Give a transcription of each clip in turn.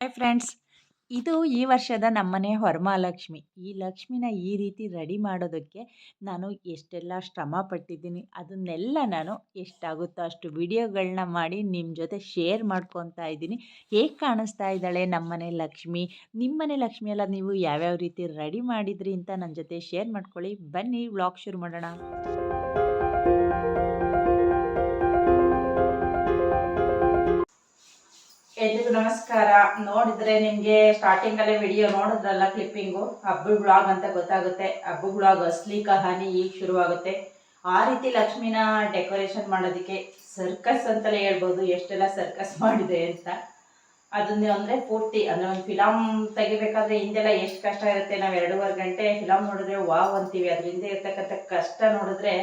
Hi friends ಇದು ಈ ವರ್ಷದ ನಮ್ಮನೆ ಹೊರಮಹಾಲಕ್ಷ್ಮಿ ಈ ಲಕ್ಷ್ಮಿನ ಈ ರೀತಿ ರೆಡಿ ಮಾಡೋದಕ್ಕೆ ನಾನು ಎಷ್ಟೆಲ್ಲ ಶ್ರಮ ಪಟ್ಟಿದ್ದೀನಿ, ಅದನ್ನೆಲ್ಲ ನಾನು ಎಷ್ಟಾಗುತ್ತೋ ಅಷ್ಟು ವಿಡಿಯೋಗಳನ್ನ ಮಾಡಿ ನಿಮ್ಮ ಜೊತೆ ಶೇರ್ ಮಾಡ್ಕೊತಾ ಇದ್ದೀನಿ. ಹೇಗೆ ಕಾಣಿಸ್ತಾ ಇದ್ದಾಳೆ ನಮ್ಮನೆ ಲಕ್ಷ್ಮಿ? ನಿಮ್ಮನೆ ಲಕ್ಷ್ಮಿ ಎಲ್ಲ ನೀವು ಯಾವ್ಯಾವ ರೀತಿ ರೆಡಿ ಮಾಡಿದ್ರಿ ಅಂತ ನನ್ನ ಜೊತೆ ಶೇರ್ ಮಾಡ್ಕೊಳ್ಳಿ. ಬನ್ನಿ ವ್ಲಾಗ್ ಶುರು ಮಾಡೋಣ. ಎಲ್ರಿಗೂ ನಮಸ್ಕಾರ. ನೋಡಿದ್ರೆ ನಿಮಗೆ ಸ್ಟಾರ್ಟಿಂಗಲ್ಲೇ ವಿಡಿಯೋ ನೋಡಿದ್ರಲ್ಲ ಕ್ಲಿಪ್ಪಿಂಗು ಹಬ್ಬ ಬ್ಲಾಗ್ ಅಂತ ಗೊತ್ತಾಗುತ್ತೆ. ಹಬ್ಬ ಬ್ಲಾಗ್ ಅಸ್ಲಿ ಕಹಾನಿ ಈಗ ಶುರುವಾಗುತ್ತೆ. ಆ ರೀತಿ ಲಕ್ಷ್ಮಿನ ಡೆಕೋರೇಷನ್ ಮಾಡೋದಕ್ಕೆ ಸರ್ಕಸ್ ಅಂತಲೇ ಹೇಳ್ಬೋದು. ಎಷ್ಟೆಲ್ಲ ಸರ್ಕಸ್ ಮಾಡಿದೆ ಅಂತ. ಅದನ್ನೇ ಅಂದರೆ ಪೂರ್ತಿ, ಅಂದರೆ ಒಂದು ಫಿಲಮ್ ತೆಗಿಬೇಕಾದ್ರೆ ಹಿಂದೆಲ್ಲ ಎಷ್ಟು ಕಷ್ಟ ಇರುತ್ತೆ. ನಾವು ಎರಡೂವರೆ ಗಂಟೆ ಫಿಲಮ್ ನೋಡಿದ್ರೆ ವಾವ್ ಅಂತೀವಿ. ಅದ್ರ ಹಿಂದೆ ಇರ್ತಕ್ಕಂಥ ಕಷ್ಟ ನೋಡಿದ್ರೆ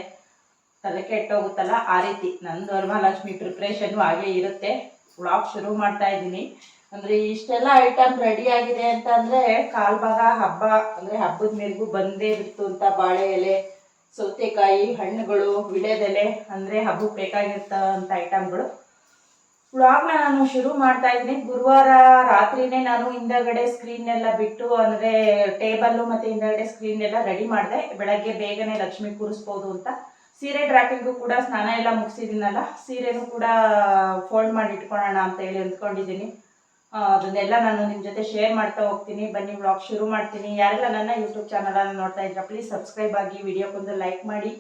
ತಲೆ ಕೆಟ್ಟೋಗುತ್ತಲ್ಲ ಆ ರೀತಿ ನಂದು ವರಮಹಾಲಕ್ಷ್ಮಿ ಪ್ರಿಪ್ರೇಷನ್ನು ಹಾಗೆ ಇರುತ್ತೆ. ವ್ಲಾಗ್ ಶುರು ಮಾಡ್ತಾ ಇದ್ದೀನಿ. ಅಂದರೆ ಇಷ್ಟೆಲ್ಲ ಐಟಮ್ ರೆಡಿ ಆಗಿದೆ ಅಂತ ಅಂದರೆ ಕಾಲ್ ಭಾಗ ಹಬ್ಬ, ಅಂದರೆ ಹಬ್ಬದ ಮೇರೆಗೂ ಬಂದೇ ಇತ್ತು ಅಂತ ಬಾಳೆ ಎಲೆ, ಸೌತೆಕಾಯಿ, ಹಣ್ಣುಗಳು, ವಿಳೆದೆಲೆ, ಅಂದರೆ ಹಬ್ಬಕ್ಕೆ ಬೇಕಾಗಿರ್ತಂಥ ಐಟಮ್ಗಳು ವ್ಲಾಗ್ನ ನಾನು ಶುರು ಮಾಡ್ತಾ ಇದ್ದೀನಿ. ಗುರುವಾರ ರಾತ್ರಿನೇ ನಾನು ಹಿಂದಗಡೆ ಸ್ಕ್ರೀನ್ನೆಲ್ಲ ಬಿಟ್ಟು, ಅಂದರೆ ಟೇಬಲ್ಲು ಮತ್ತು ಹಿಂದಗಡೆ ಸ್ಕ್ರೀನ್ ಎಲ್ಲ ರೆಡಿ ಮಾಡಿದೆ. ಬೆಳಗ್ಗೆ ಬೇಗನೆ ಲಕ್ಷ್ಮಿ ಕೂರಿಸ್ಬೋದು ಅಂತ. ಸೀರೆ ಡ್ರಾಪಿಂಗು ಕೂಡ ಸ್ನಾನ ಎಲ್ಲ ಮುಗಿಸಿದ್ದೀನಲ್ಲ ಸೀರೆನೂ ಕೂಡ ಫೋಲ್ಡ್ ಮಾಡಿ ಇಟ್ಕೊಳ್ಳೋಣ ಅಂತ ಹೇಳಿ ಅಂದ್ಕೊಂಡಿದ್ದೀನಿ. ಅದನ್ನೆಲ್ಲ ನಾನು ನಿಮ್ಮ ಜೊತೆ ಶೇರ್ ಮಾಡ್ತಾ ಹೋಗ್ತೀನಿ. ಬನ್ನಿ ವ್ಲಾಗ್ ಶುರು ಮಾಡ್ತೀನಿ. ಯಾರೆಲ್ಲ ನನ್ನ ಯೂಟ್ಯೂಬ್ ಚಾನಲನ್ನು ನೋಡ್ತಾ ಇದ್ದೀರಾ ಪ್ಲೀಸ್ ಸಬ್ಸ್ಕ್ರೈಬ್ ಆಗಿ ವಿಡಿಯೋಕ್ಕೊಂದು ಲೈಕ್ ಮಾಡಿ.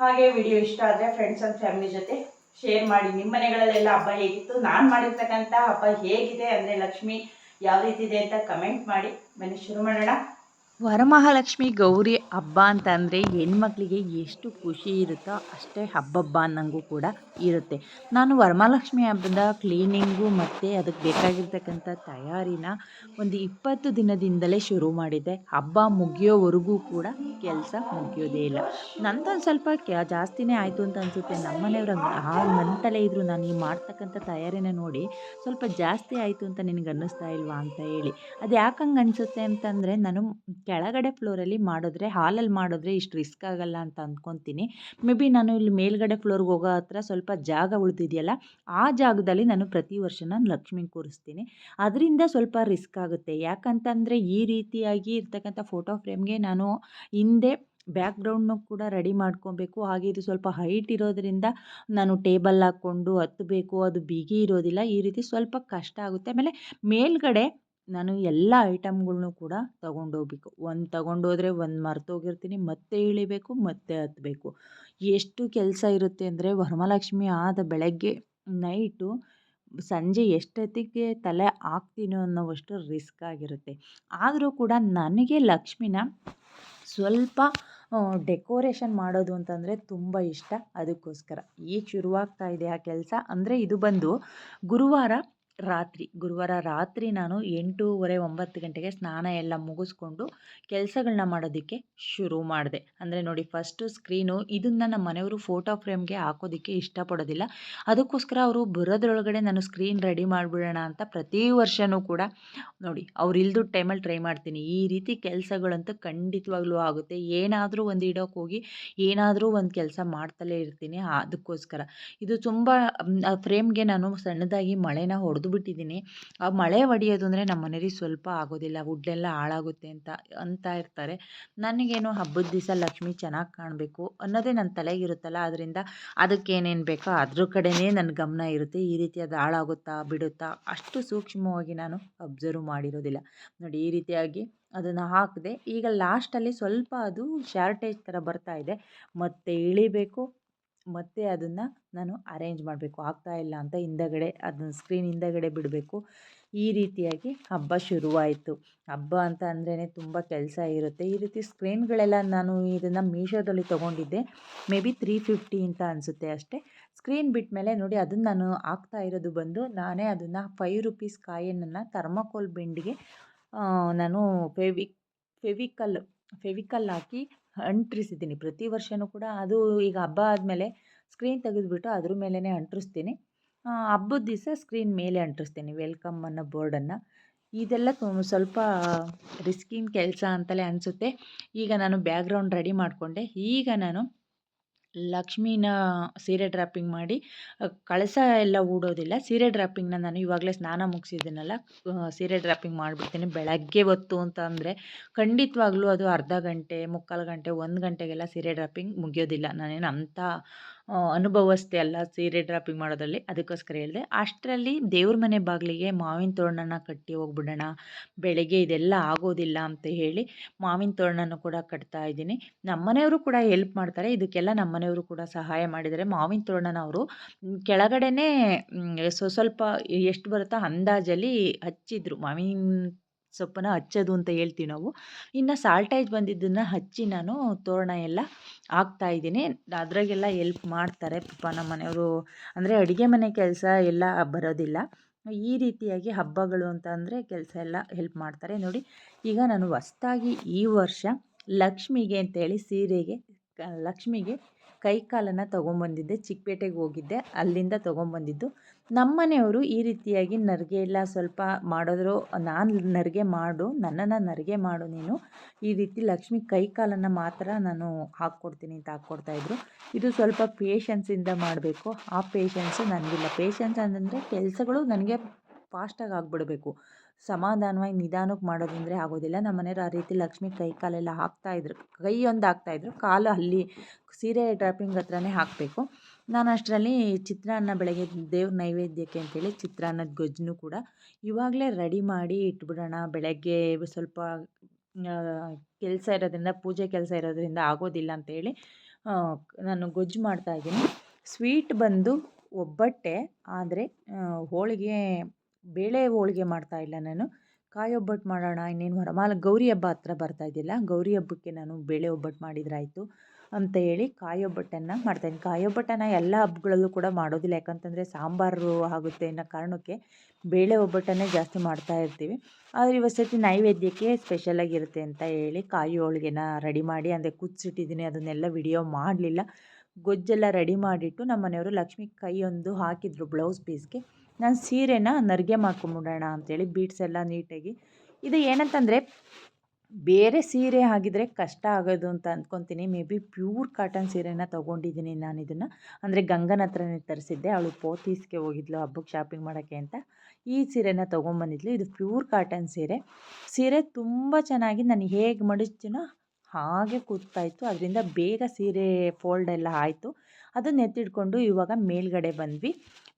ಹಾಗೆ ವಿಡಿಯೋ ಇಷ್ಟ ಆದರೆ ಫ್ರೆಂಡ್ಸ್ ಆ್ಯಂಡ್ ಫ್ಯಾಮಿಲಿ ಜೊತೆ ಶೇರ್ ಮಾಡಿ. ನಿಮ್ಮ ಮನೆಗಳಲ್ಲೆಲ್ಲ ಹಬ್ಬ ಹೇಗಿತ್ತು? ನಾನು ಮಾಡಿರ್ತಕ್ಕಂಥ ಹಬ್ಬ ಹೇಗಿದೆ ಅಂದರೆ ಲಕ್ಷ್ಮಿ, ಯಾವ ರೀತಿ ಇದೆ ಅಂತ ಕಮೆಂಟ್ ಮಾಡಿ. ಬನ್ನಿ, ಶುರು ಮಾಡೋಣ. ವರಮಹಾಲಕ್ಷ್ಮಿ ಗೌರಿ ಹಬ್ಬ ಅಂತ ಅಂದರೆ ಹೆಣ್ಮಕ್ಳಿಗೆ ಎಷ್ಟು ಖುಷಿ ಇರುತ್ತೋ ಅಷ್ಟೇ ಹಬ್ಬಬ್ಬ ಅನ್ನಂಗೂ ಕೂಡ ಇರುತ್ತೆ. ನಾನು ವರಮಹಾಲಕ್ಷ್ಮಿ ಹಬ್ಬದ ಕ್ಲೀನಿಂಗು ಮತ್ತು ಅದಕ್ಕೆ ಬೇಕಾಗಿರ್ತಕ್ಕಂಥ ತಯಾರಿನ ಒಂದು ಇಪ್ಪತ್ತು ದಿನದಿಂದಲೇ ಶುರು ಮಾಡಿದ್ದೆ ಹಬ್ಬ ಮುಗಿಯೋವರೆಗೂ ಕೂಡ ಕೆಲಸ ಮುಗಿಯೋದೇ ಇಲ್ಲ. ನಂದೊಂದು ಸ್ವಲ್ಪ ಜಾಸ್ತಿನೇ ಆಯಿತು ಅಂತ ಅನಿಸುತ್ತೆ. ನಮ್ಮ ಮನೆಯವ್ರ ಆ ಮಂತಲೇ ಇದ್ದರು ನಾನು ಈ ಮಾಡ್ತಕ್ಕಂಥ ತಯಾರಿನ ನೋಡಿ ಸ್ವಲ್ಪ ಜಾಸ್ತಿ ಆಯಿತು ಅಂತ ನಿನಗೆ ಅನ್ನಿಸ್ತಾ ಇಲ್ವಾ ಅಂತ ಹೇಳಿ. ಅದು ಯಾಕಂಗೆ ಅನಿಸುತ್ತೆ ಅಂತಂದರೆ ನಾನು ಕೆಳಗಡೆ ಫ್ಲೋರಲ್ಲಿ ಮಾಡಿದ್ರೆ ಹಾಲಲ್ಲಿ ಮಾಡಿದ್ರೆ ಇಷ್ಟು ರಿಸ್ಕ್ ಆಗಲ್ಲ ಅಂತ ಅಂದ್ಕೊತೀನಿ ಮೇ ಬಿ ನಾನು ಇಲ್ಲಿ ಮೇಲ್ಗಡೆ ಫ್ಲೋರ್ಗೆ ಹೋಗೋ ಹತ್ರ ಸ್ವಲ್ಪ ಜಾಗ ಉಳಿದಿದೆಯಲ್ಲ, ಆ ಜಾಗದಲ್ಲಿ ನಾನು ಪ್ರತಿ ವರ್ಷ ನಾನು ಲಕ್ಷ್ಮಿ ಕೂರಿಸ್ತೀನಿ. ಅದರಿಂದ ಸ್ವಲ್ಪ ರಿಸ್ಕ್ ಆಗುತ್ತೆ. ಯಾಕಂತಂದರೆ ಈ ರೀತಿಯಾಗಿ ಇರ್ತಕ್ಕಂಥ ಫೋಟೋ ಫ್ರೇಮ್ಗೆ ನಾನು ಹಿಂದೆ ಬ್ಯಾಕ್ಗ್ರೌಂಡ್ನು ಕೂಡ ರೆಡಿ ಮಾಡ್ಕೊಬೇಕು. ಹಾಗೆ ಇದು ಸ್ವಲ್ಪ ಹೈಟ್ ಇರೋದರಿಂದ ನಾನು ಟೇಬಲ್ ಹಾಕ್ಕೊಂಡು ಹತ್ತಬೇಕು ಅದು ಬಿಗಿ ಇರೋದಿಲ್ಲ. ಈ ರೀತಿ ಸ್ವಲ್ಪ ಕಷ್ಟ ಆಗುತ್ತೆ. ಆಮೇಲೆ ಮೇಲ್ಗಡೆ ನಾನು ಎಲ್ಲ ಐಟಮ್ಗಳ್ನೂ ಕೂಡ ತಗೊಂಡೋಗ್ಬೇಕು. ಒಂದು ತೊಗೊಂಡೋದ್ರೆ ಒಂದು ಮರ್ತೋಗಿರ್ತೀನಿ, ಮತ್ತೆ ಇಳಿಬೇಕು, ಮತ್ತೆ ಹತ್ತಬೇಕು ಎಷ್ಟು ಕೆಲಸ ಇರುತ್ತೆ ಅಂದರೆ ವರಮಹಾಲಕ್ಷ್ಮಿ ಆದ ಬೆಳಗ್ಗೆ ನೈಟು ಸಂಜೆ ಎಷ್ಟೊತ್ತಿಗೆ ತಲೆ ಹಾಕ್ತೀನೋ ಅನ್ನೋವಷ್ಟು ರಿಸ್ಕ್ ಆಗಿರುತ್ತೆ. ಆದರೂ ಕೂಡ ನನಗೆ ಲಕ್ಷ್ಮಿನ ಸ್ವಲ್ಪ ಡೆಕೋರೇಷನ್ ಮಾಡೋದು ಅಂತಂದರೆ ತುಂಬ ಇಷ್ಟ. ಅದಕ್ಕೋಸ್ಕರ. ಈಗ ಶುರುವಾಗ್ತಾ ಇದೆ ಆ ಕೆಲಸ. ಅಂದರೆ ಇದು ಬಂದು ಗುರುವಾರ ರಾತ್ರಿ, ಗುರುವಾರ ರಾತ್ರಿ ನಾನು ಎಂಟೂವರೆ, ಒಂಬತ್ತು ಗಂಟೆಗೆ ಸ್ನಾನ ಎಲ್ಲ ಮುಗಿಸ್ಕೊಂಡು ಕೆಲಸಗಳನ್ನ ಮಾಡೋದಕ್ಕೆ ಶುರು ಮಾಡಿದೆ. ಅಂದರೆ ನೋಡಿ ಫಸ್ಟು ಸ್ಕ್ರೀನು ಇದನ್ನು ನಮ್ಮ ಮನೆಯವರು ಫೋಟೋ ಫ್ರೇಮ್ಗೆ ಹಾಕೋದಕ್ಕೆ ಇಷ್ಟಪಡೋದಿಲ್ಲ. ಅದಕ್ಕೋಸ್ಕರ ಅವರು ಬರೋದ್ರೊಳಗಡೆ ನಾನು ಸ್ಕ್ರೀನ್ ರೆಡಿ ಮಾಡಿಬಿಡೋಣ ಅಂತ ಪ್ರತಿ ವರ್ಷವೂ ಕೂಡ ನೋಡಿ ಅವ್ರು ಇಲ್ದು ಟೈಮಲ್ಲಿ ಟ್ರೈ ಮಾಡ್ತೀನಿ. ಈ ರೀತಿ ಕೆಲಸಗಳಂತೂ ಖಂಡಿತವಾಗ್ಲೂ ಆಗುತ್ತೆ. ಏನಾದರೂ ಒಂದು ಇಡೋಕೆ ಹೋಗಿ ಏನಾದರೂ ಒಂದು ಕೆಲಸ ಮಾಡ್ತಲೇ ಇರ್ತೀನಿ ಅದಕ್ಕೋಸ್ಕರ. ಇದು ತುಂಬ ಫ್ರೇಮ್ಗೆ ನಾನು ಸಣ್ಣದಾಗಿ ಮಳೆನ ಹೊಡೆದು ಬಿಟ್ಟಿದ್ದೀನಿ ಆ ಮಳೆ ಹೊಡಿಯೋದು ಅಂದರೆ ನಮ್ಮ ಮನೇಲಿ ಸ್ವಲ್ಪ ಆಗೋದಿಲ್ಲ ವುಡ್ಡೆಲ್ಲ ಹಾಳಾಗುತ್ತೆ ಅಂತ ಅಂತ ಇರ್ತಾರೆ. ನನಗೇನು ಹಬ್ಬದ ದಿವಸ ಲಕ್ಷ್ಮಿ ಚೆನ್ನಾಗಿ ಕಾಣಬೇಕು ಅನ್ನೋದೇ ನನ್ನ ತಲೆಗಿರುತ್ತಲ್ಲ ಅದರಿಂದ ಅದಕ್ಕೆ ಏನೇನ್ ಬೇಕೋ ಅದ್ರ ಕಡೆಯೇ ನನ್ನ ಗಮನ ಇರುತ್ತೆ. ಈ ರೀತಿ ಅದು ಹಾಳಾಗುತ್ತಾ ಬಿಡುತ್ತಾ ಅಷ್ಟು ಸೂಕ್ಷ್ಮವಾಗಿ ನಾನು ಅಬ್ಸರ್ವ್ ಮಾಡಿರೋದಿಲ್ಲ. ನೋಡಿ, ಈ ರೀತಿಯಾಗಿ ಅದನ್ನು ಹಾಕಿದೆ ಈಗ ಲಾಸ್ಟಲ್ಲಿ ಸ್ವಲ್ಪ ಅದು ಶಾರ್ಟೇಜ್ ಥರ ಬರ್ತಾ ಇದೆ. ಮತ್ತೆ ಇಳಿಬೇಕು ಮತ್ತೆ ಅದನ್ನು ನಾನು ಅರೇಂಜ್ ಮಾಡಬೇಕು. ಆಗ್ತಾ ಇಲ್ಲ ಅಂತ ಹಿಂದಗಡೆ, ಅದನ್ನ ಸ್ಕ್ರೀನ್ ಹಿಂದಗಡೆ ಬಿಡಬೇಕು. ಈ ರೀತಿಯಾಗಿ ಹಬ್ಬ ಶುರುವಾಯಿತು. ಹಬ್ಬ ಅಂತ ಅಂದ್ರೇ ತುಂಬ ಕೆಲಸ ಇರುತ್ತೆ. ಈ ರೀತಿ ಸ್ಕ್ರೀನ್ಗಳೆಲ್ಲ ನಾನು ಇದನ್ನು ಮೀಶೋದಲ್ಲಿ ತೊಗೊಂಡಿದ್ದೆ. ಮೇ ಬಿ ತ್ರೀ ಫಿಫ್ಟಿ ಅಂತ ಅನಿಸುತ್ತೆ ಅಷ್ಟೇ. ಸ್ಕ್ರೀನ್ ಬಿಟ್ಟ ಮೇಲೆ ನೋಡಿ ಅದನ್ನು ನಾನು ಹಾಕ್ತಾ ಇರೋದು ಬಂದು ನಾನೇ ಅದನ್ನು ಫೈವ್ ರುಪೀಸ್ ಕಾಯಿನನ್ನು ಥರ್ಮಾಕೋಲ್ ಬೆಂಡಿಗೆ ನಾನು ಫೆವಿಕ್ ಫೆವಿಕಲ್ ಫೆವಿಕಲ್ ಹಾಕಿ ಅಂಟಿಸಿದ್ದೀನಿ ಪ್ರತಿ ವರ್ಷವೂ ಕೂಡ ಅದು ಈಗ ಹಬ್ಬ ಆದಮೇಲೆ ಸ್ಕ್ರೀನ್ ತೆಗೆದುಬಿಟ್ಟು ಅದ್ರ ಮೇಲೇ ಅಂಟಿಸ್ತೀನಿ ಹಬ್ಬದ ದಿವಸ ಸ್ಕ್ರೀನ್ ಮೇಲೆ ಅಂಟಿಸ್ತೀನಿ ವೆಲ್ಕಮ್ ಅನ್ನೋ ಬೋರ್ಡನ್ನು ಇದೆಲ್ಲ ಸ್ವಲ್ಪ ರಿಸ್ಕಿನ ಕೆಲಸ ಅಂತಲೇ ಅನಿಸುತ್ತೆ. ಈಗ ನಾನು ಬ್ಯಾಗ್ರೌಂಡ್ ರೆಡಿ ಮಾಡಿಕೊಂಡೆ. ಈಗ ನಾನು ಲಕ್ಷ್ಮೀನ ಸೀರೆ ಡ್ರಾಪಿಂಗ್ ಮಾಡಿ ಕಳಸ ಎಲ್ಲ ಹೂಡೋದಿಲ್ಲ ಸೀರೆ ಡ್ರಾಪಿಂಗ್ನ ನಾನು ಇವಾಗಲೇ ಸ್ನಾನ ಮುಗಿಸಿದ್ದೀನಲ್ಲ ಸೀರೆ ಡ್ರಾಪಿಂಗ್ ಮಾಡಿಬಿಡ್ತೀನಿ. ಬೆಳಗ್ಗೆ ಹೊತ್ತು ಅಂತ ಅಂದರೆ ಖಂಡಿತವಾಗ್ಲೂ ಅದು ಅರ್ಧ ಗಂಟೆ, ಮುಕ್ಕಾಲು ಗಂಟೆ, ಒಂದು ಗಂಟೆಗೆಲ್ಲ ಸೀರೆ ಡ್ರಾಪಿಂಗ್ ಮುಗಿಯೋದಿಲ್ಲ. ನಾನೇನು ಅಂಥ ಅನುಭವಸ್ಥೆ ಅಲ್ಲ, ಸೀರೆ ಡ್ರಾಪಿಂಗ್ ಮಾಡೋದರಲ್ಲಿ. ಅದಕ್ಕೋಸ್ಕರ ಹೇಳಿದೆ, ಅಷ್ಟರಲ್ಲಿ ದೇವ್ರ ಮನೆ ಬಾಗಿಲಿಗೆ ಮಾವಿನ ತೋರಣನ ಕಟ್ಟಿ ಹೋಗ್ಬಿಡೋಣ. ಬೆಳಗ್ಗೆ ಇದೆಲ್ಲ ಆಗೋದಿಲ್ಲ ಅಂತ ಹೇಳಿ ಮಾವಿನ ತೋರಣನೂ ಕೂಡ ಕಟ್ತಾ ಇದ್ದೀನಿ. ನಮ್ಮನೆಯವರು ಕೂಡ ಹೆಲ್ಪ್ ಮಾಡ್ತಾರೆ. ಇದಕ್ಕೆಲ್ಲ ನಮ್ಮನೆಯವರು ಕೂಡ ಸಹಾಯ ಮಾಡಿದರೆ ಮಾವಿನ ತೋರಣನ ಅವರು ಕೆಳಗಡೆನೇ ಸ್ವಲ್ಪ ಎಷ್ಟು ಬರುತ್ತೋ ಅಂದಾಜಲ್ಲಿ ಹಚ್ಚಿದ್ರು. ಮಾವಿನ ಸೊಪ್ಪನ್ನ ಹಚ್ಚೋದು ಅಂತ ಹೇಳ್ತೀವಿ ನಾವು. ಇನ್ನು ಸಾಲ್ಟೇಜ್ ಬಂದಿದ್ದನ್ನು ಹಚ್ಚಿ ನಾನು ತೋರಣ ಎಲ್ಲ ಹಾಕ್ತಾ ಇದ್ದೀನಿ. ಅದರಾಗೆಲ್ಲ ಎಲ್ಪ್ ಮಾಡ್ತಾರೆ ಪಾಪ ನಮ್ಮ ಮನೆಯವರು. ಅಂದರೆ ಅಡುಗೆ ಮನೆ ಕೆಲಸ ಎಲ್ಲ ಬರೋದಿಲ್ಲ. ಈ ರೀತಿಯಾಗಿ ಹಬ್ಬಗಳು ಅಂತ ಅಂದರೆ ಕೆಲಸ ಎಲ್ಲ ಹೆಲ್ಪ್ ಮಾಡ್ತಾರೆ. ನೋಡಿ, ಈಗ ನಾನು ಹೊಸ್ತಾಗಿ ಈ ವರ್ಷ ಲಕ್ಷ್ಮಿಗೆ ಅಂತೇಳಿ ಸೀರೆಗೆ, ಲಕ್ಷ್ಮಿಗೆ ಕೈ ಕಾಲನ್ನು ತೊಗೊಂಬಂದಿದ್ದೆ. ಚಿಕ್ಕಪೇಟೆಗೆ ಹೋಗಿದ್ದೆ. ಅಲ್ಲಿಂದ ತೊಗೊಂಬಂದಿದ್ದು ನಮ್ಮ ಮನೆಯವರು ಈ ರೀತಿಯಾಗಿ ನರಿಗೆ ಎಲ್ಲ ಸ್ವಲ್ಪ ಮಾಡಿದ್ರು, ನಾನು ನರಿಗೆ ಮಾಡು, ನನ್ನನ್ನು ನರಿಗೆ ಮಾಡು ನೀನು. ಈ ರೀತಿ ಲಕ್ಷ್ಮಿ ಕೈ ಕಾಲನ್ನು ಮಾತ್ರ ನಾನು ಹಾಕ್ಕೊಡ್ತೀನಿ ಅಂತ ಹಾಕ್ಕೊಡ್ತಾಯಿದ್ರು ಇದು ಸ್ವಲ್ಪ ಪೇಷನ್ಸಿಂದ ಮಾಡಬೇಕು. ಆ ಪೇಷನ್ಸು ನನಗಿಲ್ಲ. ಪೇಷನ್ಸ್ ಅಂತಂದರೆ ಕೆಲಸಗಳು ನನಗೆ ಫಾಸ್ಟಾಗಿ ಆಗಿಬಿಡಬೇಕು. ಸಮಾಧಾನವಾಗಿ ನಿಧಾನಕ್ಕೆ ಮಾಡೋದಂದರೆ ಆಗೋದಿಲ್ಲ. ನಮ್ಮ ಮನೆಯವ್ರು ಆ ರೀತಿ ಲಕ್ಷ್ಮಿ ಕೈ ಕಾಲೆಲ್ಲ ಹಾಕ್ತಾಯಿದ್ರು ಕೈ ಒಂದು ಹಾಕ್ತಾಯಿದ್ರು ಕಾಲು ಅಲ್ಲಿ ಸೀರೆ ಡ್ರಾಪಿಂಗ್ ಹತ್ರನೇ ಹಾಕಬೇಕು. ನಾನು ಅಷ್ಟರಲ್ಲಿ ಚಿತ್ರಾನ್ನ ಬೆಳಗ್ಗೆ ದೇವ್ರ ನೈವೇದ್ಯಕ್ಕೆ ಅಂತೇಳಿ ಚಿತ್ರಾನ್ನದ ಗೊಜ್ಜನ್ನು ಕೂಡ ಇವಾಗಲೇ ರೆಡಿ ಮಾಡಿ ಇಟ್ಬಿಡೋಣ. ಬೆಳಗ್ಗೆ ಸ್ವಲ್ಪ ಕೆಲಸ ಇರೋದ್ರಿಂದ, ಪೂಜೆ ಕೆಲಸ ಇರೋದ್ರಿಂದ ಆಗೋದಿಲ್ಲ ಅಂತೇಳಿ ನಾನು ಗೊಜ್ಜು ಮಾಡ್ತಾಯಿದ್ದೀನಿ ಸ್ವೀಟ್ ಬಂದು ಒಬ್ಬಟ್ಟೆ, ಆದರೆ ಹೋಳಿಗೆ, ಬೇಳೆ ಹೋಳಿಗೆ ಮಾಡ್ತಾ ಇಲ್ಲ ನಾನು. ಕಾಯಿ ಒಬ್ಬಟ್ಟು ಮಾಡೋಣ, ಇನ್ನೇನು ವರಮಾಲ ಗೌರಿ ಹಬ್ಬ ಹತ್ರ ಬರ್ತಾ ಇದ್ದಿಲ್ಲ, ಗೌರಿ ಹಬ್ಬಕ್ಕೆ ನಾನು ಬೇಳೆ ಒಬ್ಬಟ್ಟು ಮಾಡಿದ್ರಾಯ್ತು ಅಂತ ಹೇಳಿ ಕಾಯಿ ಒಬ್ಬಟ್ಟನ್ನು ಮಾಡ್ತಾಯಿದ್ದೀನಿ ಕಾಯಿ ಒಬ್ಬಟ್ಟನ್ನು ಎಲ್ಲ ಹಬ್ಬಗಳಲ್ಲೂ ಕೂಡ ಮಾಡೋದಿಲ್ಲ. ಯಾಕಂತಂದರೆ ಸಾಂಬಾರು ಆಗುತ್ತೆ ಅನ್ನೋ ಕಾರಣಕ್ಕೆ ಬೇಳೆ ಒಬ್ಬಟ್ಟನ್ನೇ ಜಾಸ್ತಿ ಮಾಡ್ತಾ ಇರ್ತೀವಿ. ಆದರೆ ಇವತ್ತು ನೈವೇದ್ಯಕ್ಕೆ ಸ್ಪೆಷಲಾಗಿರುತ್ತೆ ಅಂತ ಹೇಳಿ ಕಾಯಿ ಹೋಳಿಗೆನ ರೆಡಿ ಮಾಡಿ, ಅಂದರೆ ಕುದಿಸಿಟ್ಟಿದ್ದೀನಿ. ಅದನ್ನೆಲ್ಲ ವಿಡಿಯೋ ಮಾಡಲಿಲ್ಲ. ಗೊಜ್ಜೆಲ್ಲ ರೆಡಿ ಮಾಡಿಟ್ಟು ನಮ್ಮ ಮನೆಯವರು ಲಕ್ಷ್ಮಿ ಕೈಯೊಂದು ಹಾಕಿದ್ರು ಬ್ಲೌಸ್ ಪೀಸ್ಗೆ ನಾನು ಸೀರೆನ ನರಿಗೆ ಮಾಡ್ಕೊಂಬಿಡೋಣ ಅಂತೇಳಿ ಬೀಟ್ಸ್ ಎಲ್ಲ ನೀಟಾಗಿ. ಇದು ಏನಂತಂದರೆ ಬೇರೆ ಸೀರೆ ಆಗಿದ್ರೆ ಕಷ್ಟ ಆಗೋದು ಅಂತ ಅಂದ್ಕೊತೀನಿ ಮೇ ಬಿ ಪ್ಯೂರ್ ಕಾಟನ್ ಸೀರೆನ ತೊಗೊಂಡಿದ್ದೀನಿ ನಾನು ಇದನ್ನು. ಅಂದರೆ ಗಂಗನ ಹತ್ರನೇ ತರಿಸಿದ್ದೆ. ಅವಳು ಪೋತೀಸ್ಗೆ ಹೋಗಿದ್ಲು ಹಬ್ಬಕ್ಕೆ ಶಾಪಿಂಗ್ ಮಾಡೋಕ್ಕೆ ಅಂತ. ಈ ಸೀರೆನ ತೊಗೊಂಬಂದಿದ್ಲು. ಇದು ಪ್ಯೂರ್ ಕಾಟನ್ ಸೀರೆ. ಸೀರೆ ತುಂಬ ಚೆನ್ನಾಗಿ ನಾನು ಹೇಗೆ ಮಡಿಸ್ತೀನೋ ಹಾಗೆ ಕೂತಾಯಿತ್ತು ಅದರಿಂದ ಬೇಗ ಸೀರೆ ಫೋಲ್ಡ್ ಎಲ್ಲ ಆಯಿತು. ಅದನ್ನ ಎತ್ತಿಟ್ಕೊಂಡು ಇವಾಗ ಮೇಲ್ಗಡೆ ಬಂದ್ವಿ.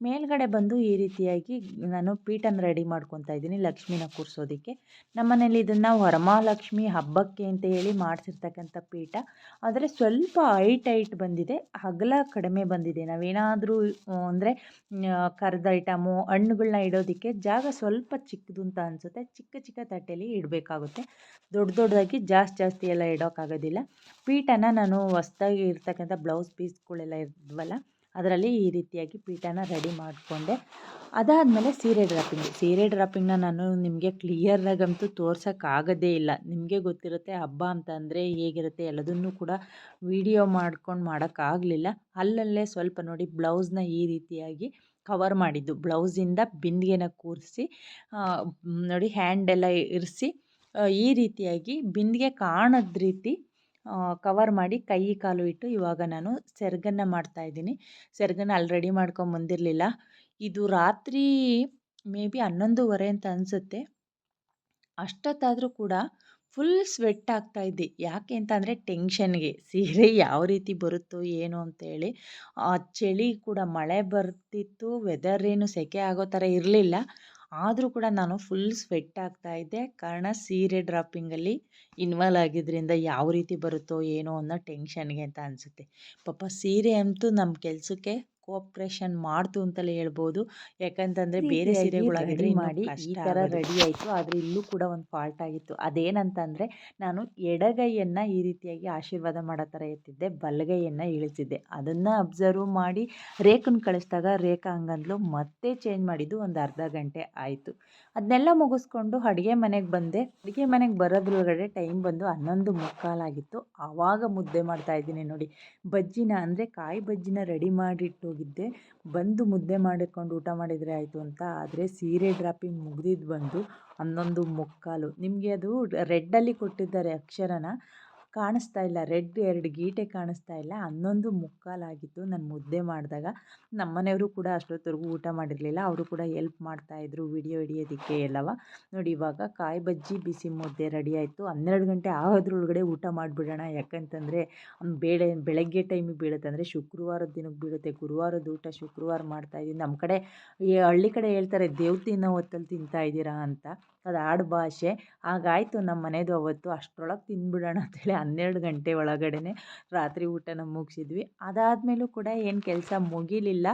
ಮೇಲ್ಗಡೆ ಬಂದು ಈ ರೀತಿಯಾಗಿ ನಾನು ಪೀಠನ ರೆಡಿ ಮಾಡ್ಕೊತಾ ಇದ್ದೀನಿ ಲಕ್ಷ್ಮಿನ ಕೂರಿಸೋದಕ್ಕೆ. ನಮ್ಮನೇಲಿ ಇದನ್ನು ವರಮಹಾಲಕ್ಷ್ಮಿ ಹಬ್ಬಕ್ಕೆ ಅಂತ ಹೇಳಿ ಮಾಡಿಸಿರ್ತಕ್ಕಂಥ ಪೀಠ. ಆದರೆ ಸ್ವಲ್ಪ ಹೈಟ್ ಹೈಟ್ ಬಂದಿದೆ, ಅಗಲ ಕಡಿಮೆ ಬಂದಿದೆ. ನಾವೇನಾದರೂ ಅಂದರೆ ಕರ್ದ ಐಟಮು ಹಣ್ಣುಗಳನ್ನ ಇಡೋದಕ್ಕೆ ಜಾಗ ಸ್ವಲ್ಪ ಚಿಕ್ಕದು ಅಂತ ಅನಿಸುತ್ತೆ. ಚಿಕ್ಕ ಚಿಕ್ಕ ತಟ್ಟೆಯಲ್ಲಿ ಇಡಬೇಕಾಗುತ್ತೆ. ದೊಡ್ಡ ದೊಡ್ಡದಾಗಿ ಜಾಸ್ತಿ ಜಾಸ್ತಿ ಎಲ್ಲ ಇಡೋಕ್ಕಾಗೋದಿಲ್ಲ. ಪೀಠನ ನಾನು ಹೊಸ್ದಾಗಿ ಇರ್ತಕ್ಕಂಥ ಬ್ಲೌಸ್ ಪೀಸ್ಗಳೆಲ್ಲ ಇದ್ವಲ್ಲ ಅದರಲ್ಲಿ ಈ ರೀತಿಯಾಗಿ ಪೀಠನ ರೆಡಿ ಮಾಡಿಕೊಂಡೆ. ಅದಾದಮೇಲೆ ಸೀರೆ ಡ್ರಾಪಿಂಗ್ ಸೀರೆ ಡ್ರಾಪಿಂಗ್ನ ನಾನು ನಿಮಗೆ ಕ್ಲಿಯರ್ನಾಗಂತೂ ತೋರ್ಸೋಕ್ಕಾಗೋದೇ ಇಲ್ಲ. ನಿಮಗೆ ಗೊತ್ತಿರುತ್ತೆ ಹಬ್ಬ ಅಂತ ಅಂದರೆ ಹೇಗಿರುತ್ತೆ ಎಲ್ಲದನ್ನೂ ಕೂಡ ವಿಡಿಯೋ ಮಾಡ್ಕೊಂಡು ಮಾಡೋಕ್ಕಾಗಲಿಲ್ಲ. ಅಲ್ಲಲ್ಲೇ ಸ್ವಲ್ಪ ನೋಡಿ ಬ್ಲೌಸ್ನ ಈ ರೀತಿಯಾಗಿ ಕವರ್ ಮಾಡಿದ್ದು. ಬ್ಲೌಸಿಂದ ಬಿಂದಿಗೆನ ಕೂರಿಸಿ ನೋಡಿ ಹ್ಯಾಂಡೆಲ್ಲ ಇರಿಸಿ ಈ ರೀತಿಯಾಗಿ ಬಿಂದಿಗೆ ಕಾಣದ ರೀತಿ ಕವರ್ ಮಾಡಿ ಕೈ ಕಾಲು ಇಟ್ಟು ಇವಾಗ ನಾನು ಸೆರಗನ್ನು ಮಾಡ್ತಾಯಿದ್ದೀನಿ ಸೆರಗನ್ನು ಅಲ್ಲಿ ರೆಡಿ ಮಾಡ್ಕೊಂಬಂದಿರಲಿಲ್ಲ ಇದು ರಾತ್ರಿ ಮೇ ಬಿ ಹನ್ನೊಂದುವರೆ ಅಂತ ಅನಿಸುತ್ತೆ. ಅಷ್ಟೊತ್ತಾದರೂ ಕೂಡ ಫುಲ್ ಸ್ವೆಟ್ ಆಗ್ತಾಯಿದ್ದೆ ಯಾಕೆ ಅಂತ ಅಂದರೆ ಟೆನ್ಷನ್ಗೆ ಸೀರೆ ಯಾವ ರೀತಿ ಬರುತ್ತೋ ಏನು ಅಂತೇಳಿ ಆ ಚಳಿ ಕೂಡ ಮಳೆ ಬರ್ತಿತ್ತು ವೆದರ್ ಏನು ಸೆಕೆ ಆಗೋ ಥರ ಇರಲಿಲ್ಲ. ಆದರೂ ಕೂಡ ನಾನು ಫುಲ್ ಸ್ವೆಟ್ ಆಗ್ತಾಯಿದ್ದೆ ಕಾರಣ ಸೀರೆ ಡ್ರಾಪಿಂಗಲ್ಲಿ ಇನ್ವಾಲ್ವ್ ಆಗಿದ್ದರಿಂದ ಯಾವ ರೀತಿ ಬರುತ್ತೋ ಏನೋ ಅನ್ನೋ ಟೆನ್ಷನ್ಗೆ ಅಂತ ಅನಿಸುತ್ತೆ. ಪಾಪ ಸೀರೆ ಅಂತೂ ನಮ್ಮ ಕೆಲಸಕ್ಕೆ ಕೋಪ್ರೇಷನ್ ಮಾಡ್ತು ಅಂತಲೇ ಹೇಳ್ಬೋದು. ಯಾಕಂತಂದರೆ ಬೇರೆ ಸೀರೆಗಳಾಗಿದ್ರೆ ಮಾಡಿ ಈ ಥರ ರೆಡಿ ಆಯಿತು. ಆದರೆ ಇಲ್ಲೂ ಕೂಡ ಒಂದು ಫಾಲ್ಟ್ ಆಗಿತ್ತು. ಅದೇನಂತಂದರೆ ನಾನು ಎಡಗೈಯನ್ನು ಈ ರೀತಿಯಾಗಿ ಆಶೀರ್ವಾದ ಮಾಡೋ ಥರ ಎತ್ತಿದ್ದೆ. ಬಲಗೈಯನ್ನು ಇಳಿಸಿದ್ದೆ. ಅದನ್ನು ಅಬ್ಸರ್ವ್ ಮಾಡಿ ರೇಖನ್ ಕಳಿಸಿದಾಗ ರೇಖಾ ಹಂಗಂದ್ಲು ಮತ್ತೆ ಚೇಂಜ್ ಮಾಡಿದ್ದು ಒಂದು ಅರ್ಧ ಗಂಟೆ ಆಯಿತು. ಅದನ್ನೆಲ್ಲ ಮುಗಿಸ್ಕೊಂಡು ಅಡುಗೆ ಮನೆಗೆ ಬಂದೆ. ಅಡುಗೆ ಮನೆಗೆ ಬರೋದ್ರೊಳಗಡೆ ಟೈಮ್ ಬಂದು ಹನ್ನೊಂದು ಮುಕ್ಕಾಲಾಗಿತ್ತು. ಆವಾಗ ಮುದ್ದೆ ಮಾಡ್ತಾಯಿದ್ದೀನಿ ನೋಡಿ. ಬಜ್ಜಿನ ಅಂದರೆ ಕಾಯಿ ಬಜ್ಜಿನ ರೆಡಿ ಮಾಡಿಟ್ಟೋಗಿದ್ದೆ. ಬಂದು ಮುದ್ದೆ ಮಾಡಿಕೊಂಡು ಊಟ ಮಾಡಿದರೆ ಆಯಿತು ಅಂತ. ಆದರೆ ಸೀರೆ ಡ್ರಾಪಿಂಗ್ ಮುಗ್ದಿದ್ದು ಬಂದು ಹನ್ನೊಂದು ಮುಕ್ಕಾಲು. ನಿಮಗೆ ಅದು ರೆಡ್ಡಲ್ಲಿ ಕೊಟ್ಟಿದ್ದಾರೆ ಅಕ್ಷರನ. ಕಾಣಿಸ್ತಾ ಇಲ್ಲ. ರೆಡ್ ಎರಡು ಗೀಟೆ ಕಾಣಿಸ್ತಾ ಇಲ್ಲ. ಹನ್ನೊಂದು ಮುಕ್ಕಾಲಾಗಿತ್ತು. ನಾನು ಮುದ್ದೆ ಮಾಡಿದಾಗ ನಮ್ಮ ಮನೆಯವರು ಕೂಡ ಅಷ್ಟೊತ್ತವರೆಗೂ ಊಟ ಮಾಡಿರಲಿಲ್ಲ. ಅವರು ಕೂಡ ಎಲ್ಪ್ ಮಾಡ್ತಾಯಿದ್ರು ವಿಡಿಯೋ ಹಿಡಿಯೋದಕ್ಕೆ ಎಲ್ಲವ. ನೋಡಿ, ಇವಾಗ ಕಾಯಿ ಬಜ್ಜಿ, ಬಿಸಿ ಮುದ್ದೆ ರೆಡಿ ಆಯಿತು. ಹನ್ನೆರಡು ಗಂಟೆ ಆಗೋದ್ರೊಳಗಡೆ ಊಟ ಮಾಡಿಬಿಡೋಣ. ಯಾಕಂತಂದರೆ ಬೇಳೆ, ಬೆಳಗ್ಗೆ ಟೈಮಿಗೆ ಬೀಳುತ್ತೆ ಅಂದರೆ ಶುಕ್ರವಾರದ ದಿನಕ್ಕೆ ಬೀಳುತ್ತೆ. ಗುರುವಾರದ ಊಟ, ಶುಕ್ರವಾರ ಮಾಡ್ತಾಯಿದ್ದೀನಿ ನಮ್ಮ ಕಡೆ ಹಳ್ಳಿ ಕಡೆ ಹೇಳ್ತಾರೆ ದೇವ್ ತಿನ್ನೋ ಹೊತ್ತಲ್ಲಿ ತಿಂತಾ ಇದ್ದೀರಾ ಅಂತ. ಅದು ಆಡುಭಾಷೆ ಹಾಗಾಯಿತು ನಮ್ಮ ಮನೆಯದು ಅವತ್ತು ಅಷ್ಟರೊಳಗೆ ತಿಂದ್ಬಿಡೋಣ ಅಂತೇಳಿ ಹನ್ನೆರಡು ಗಂಟೆ ಒಳಗಡೆ ರಾತ್ರಿ ಊಟನ ಮುಗಿಸಿದ್ವಿ. ಅದಾದಮೇಲೂ ಕೂಡ ಏನು ಕೆಲಸ ಮುಗಿಲಿಲ್ಲ.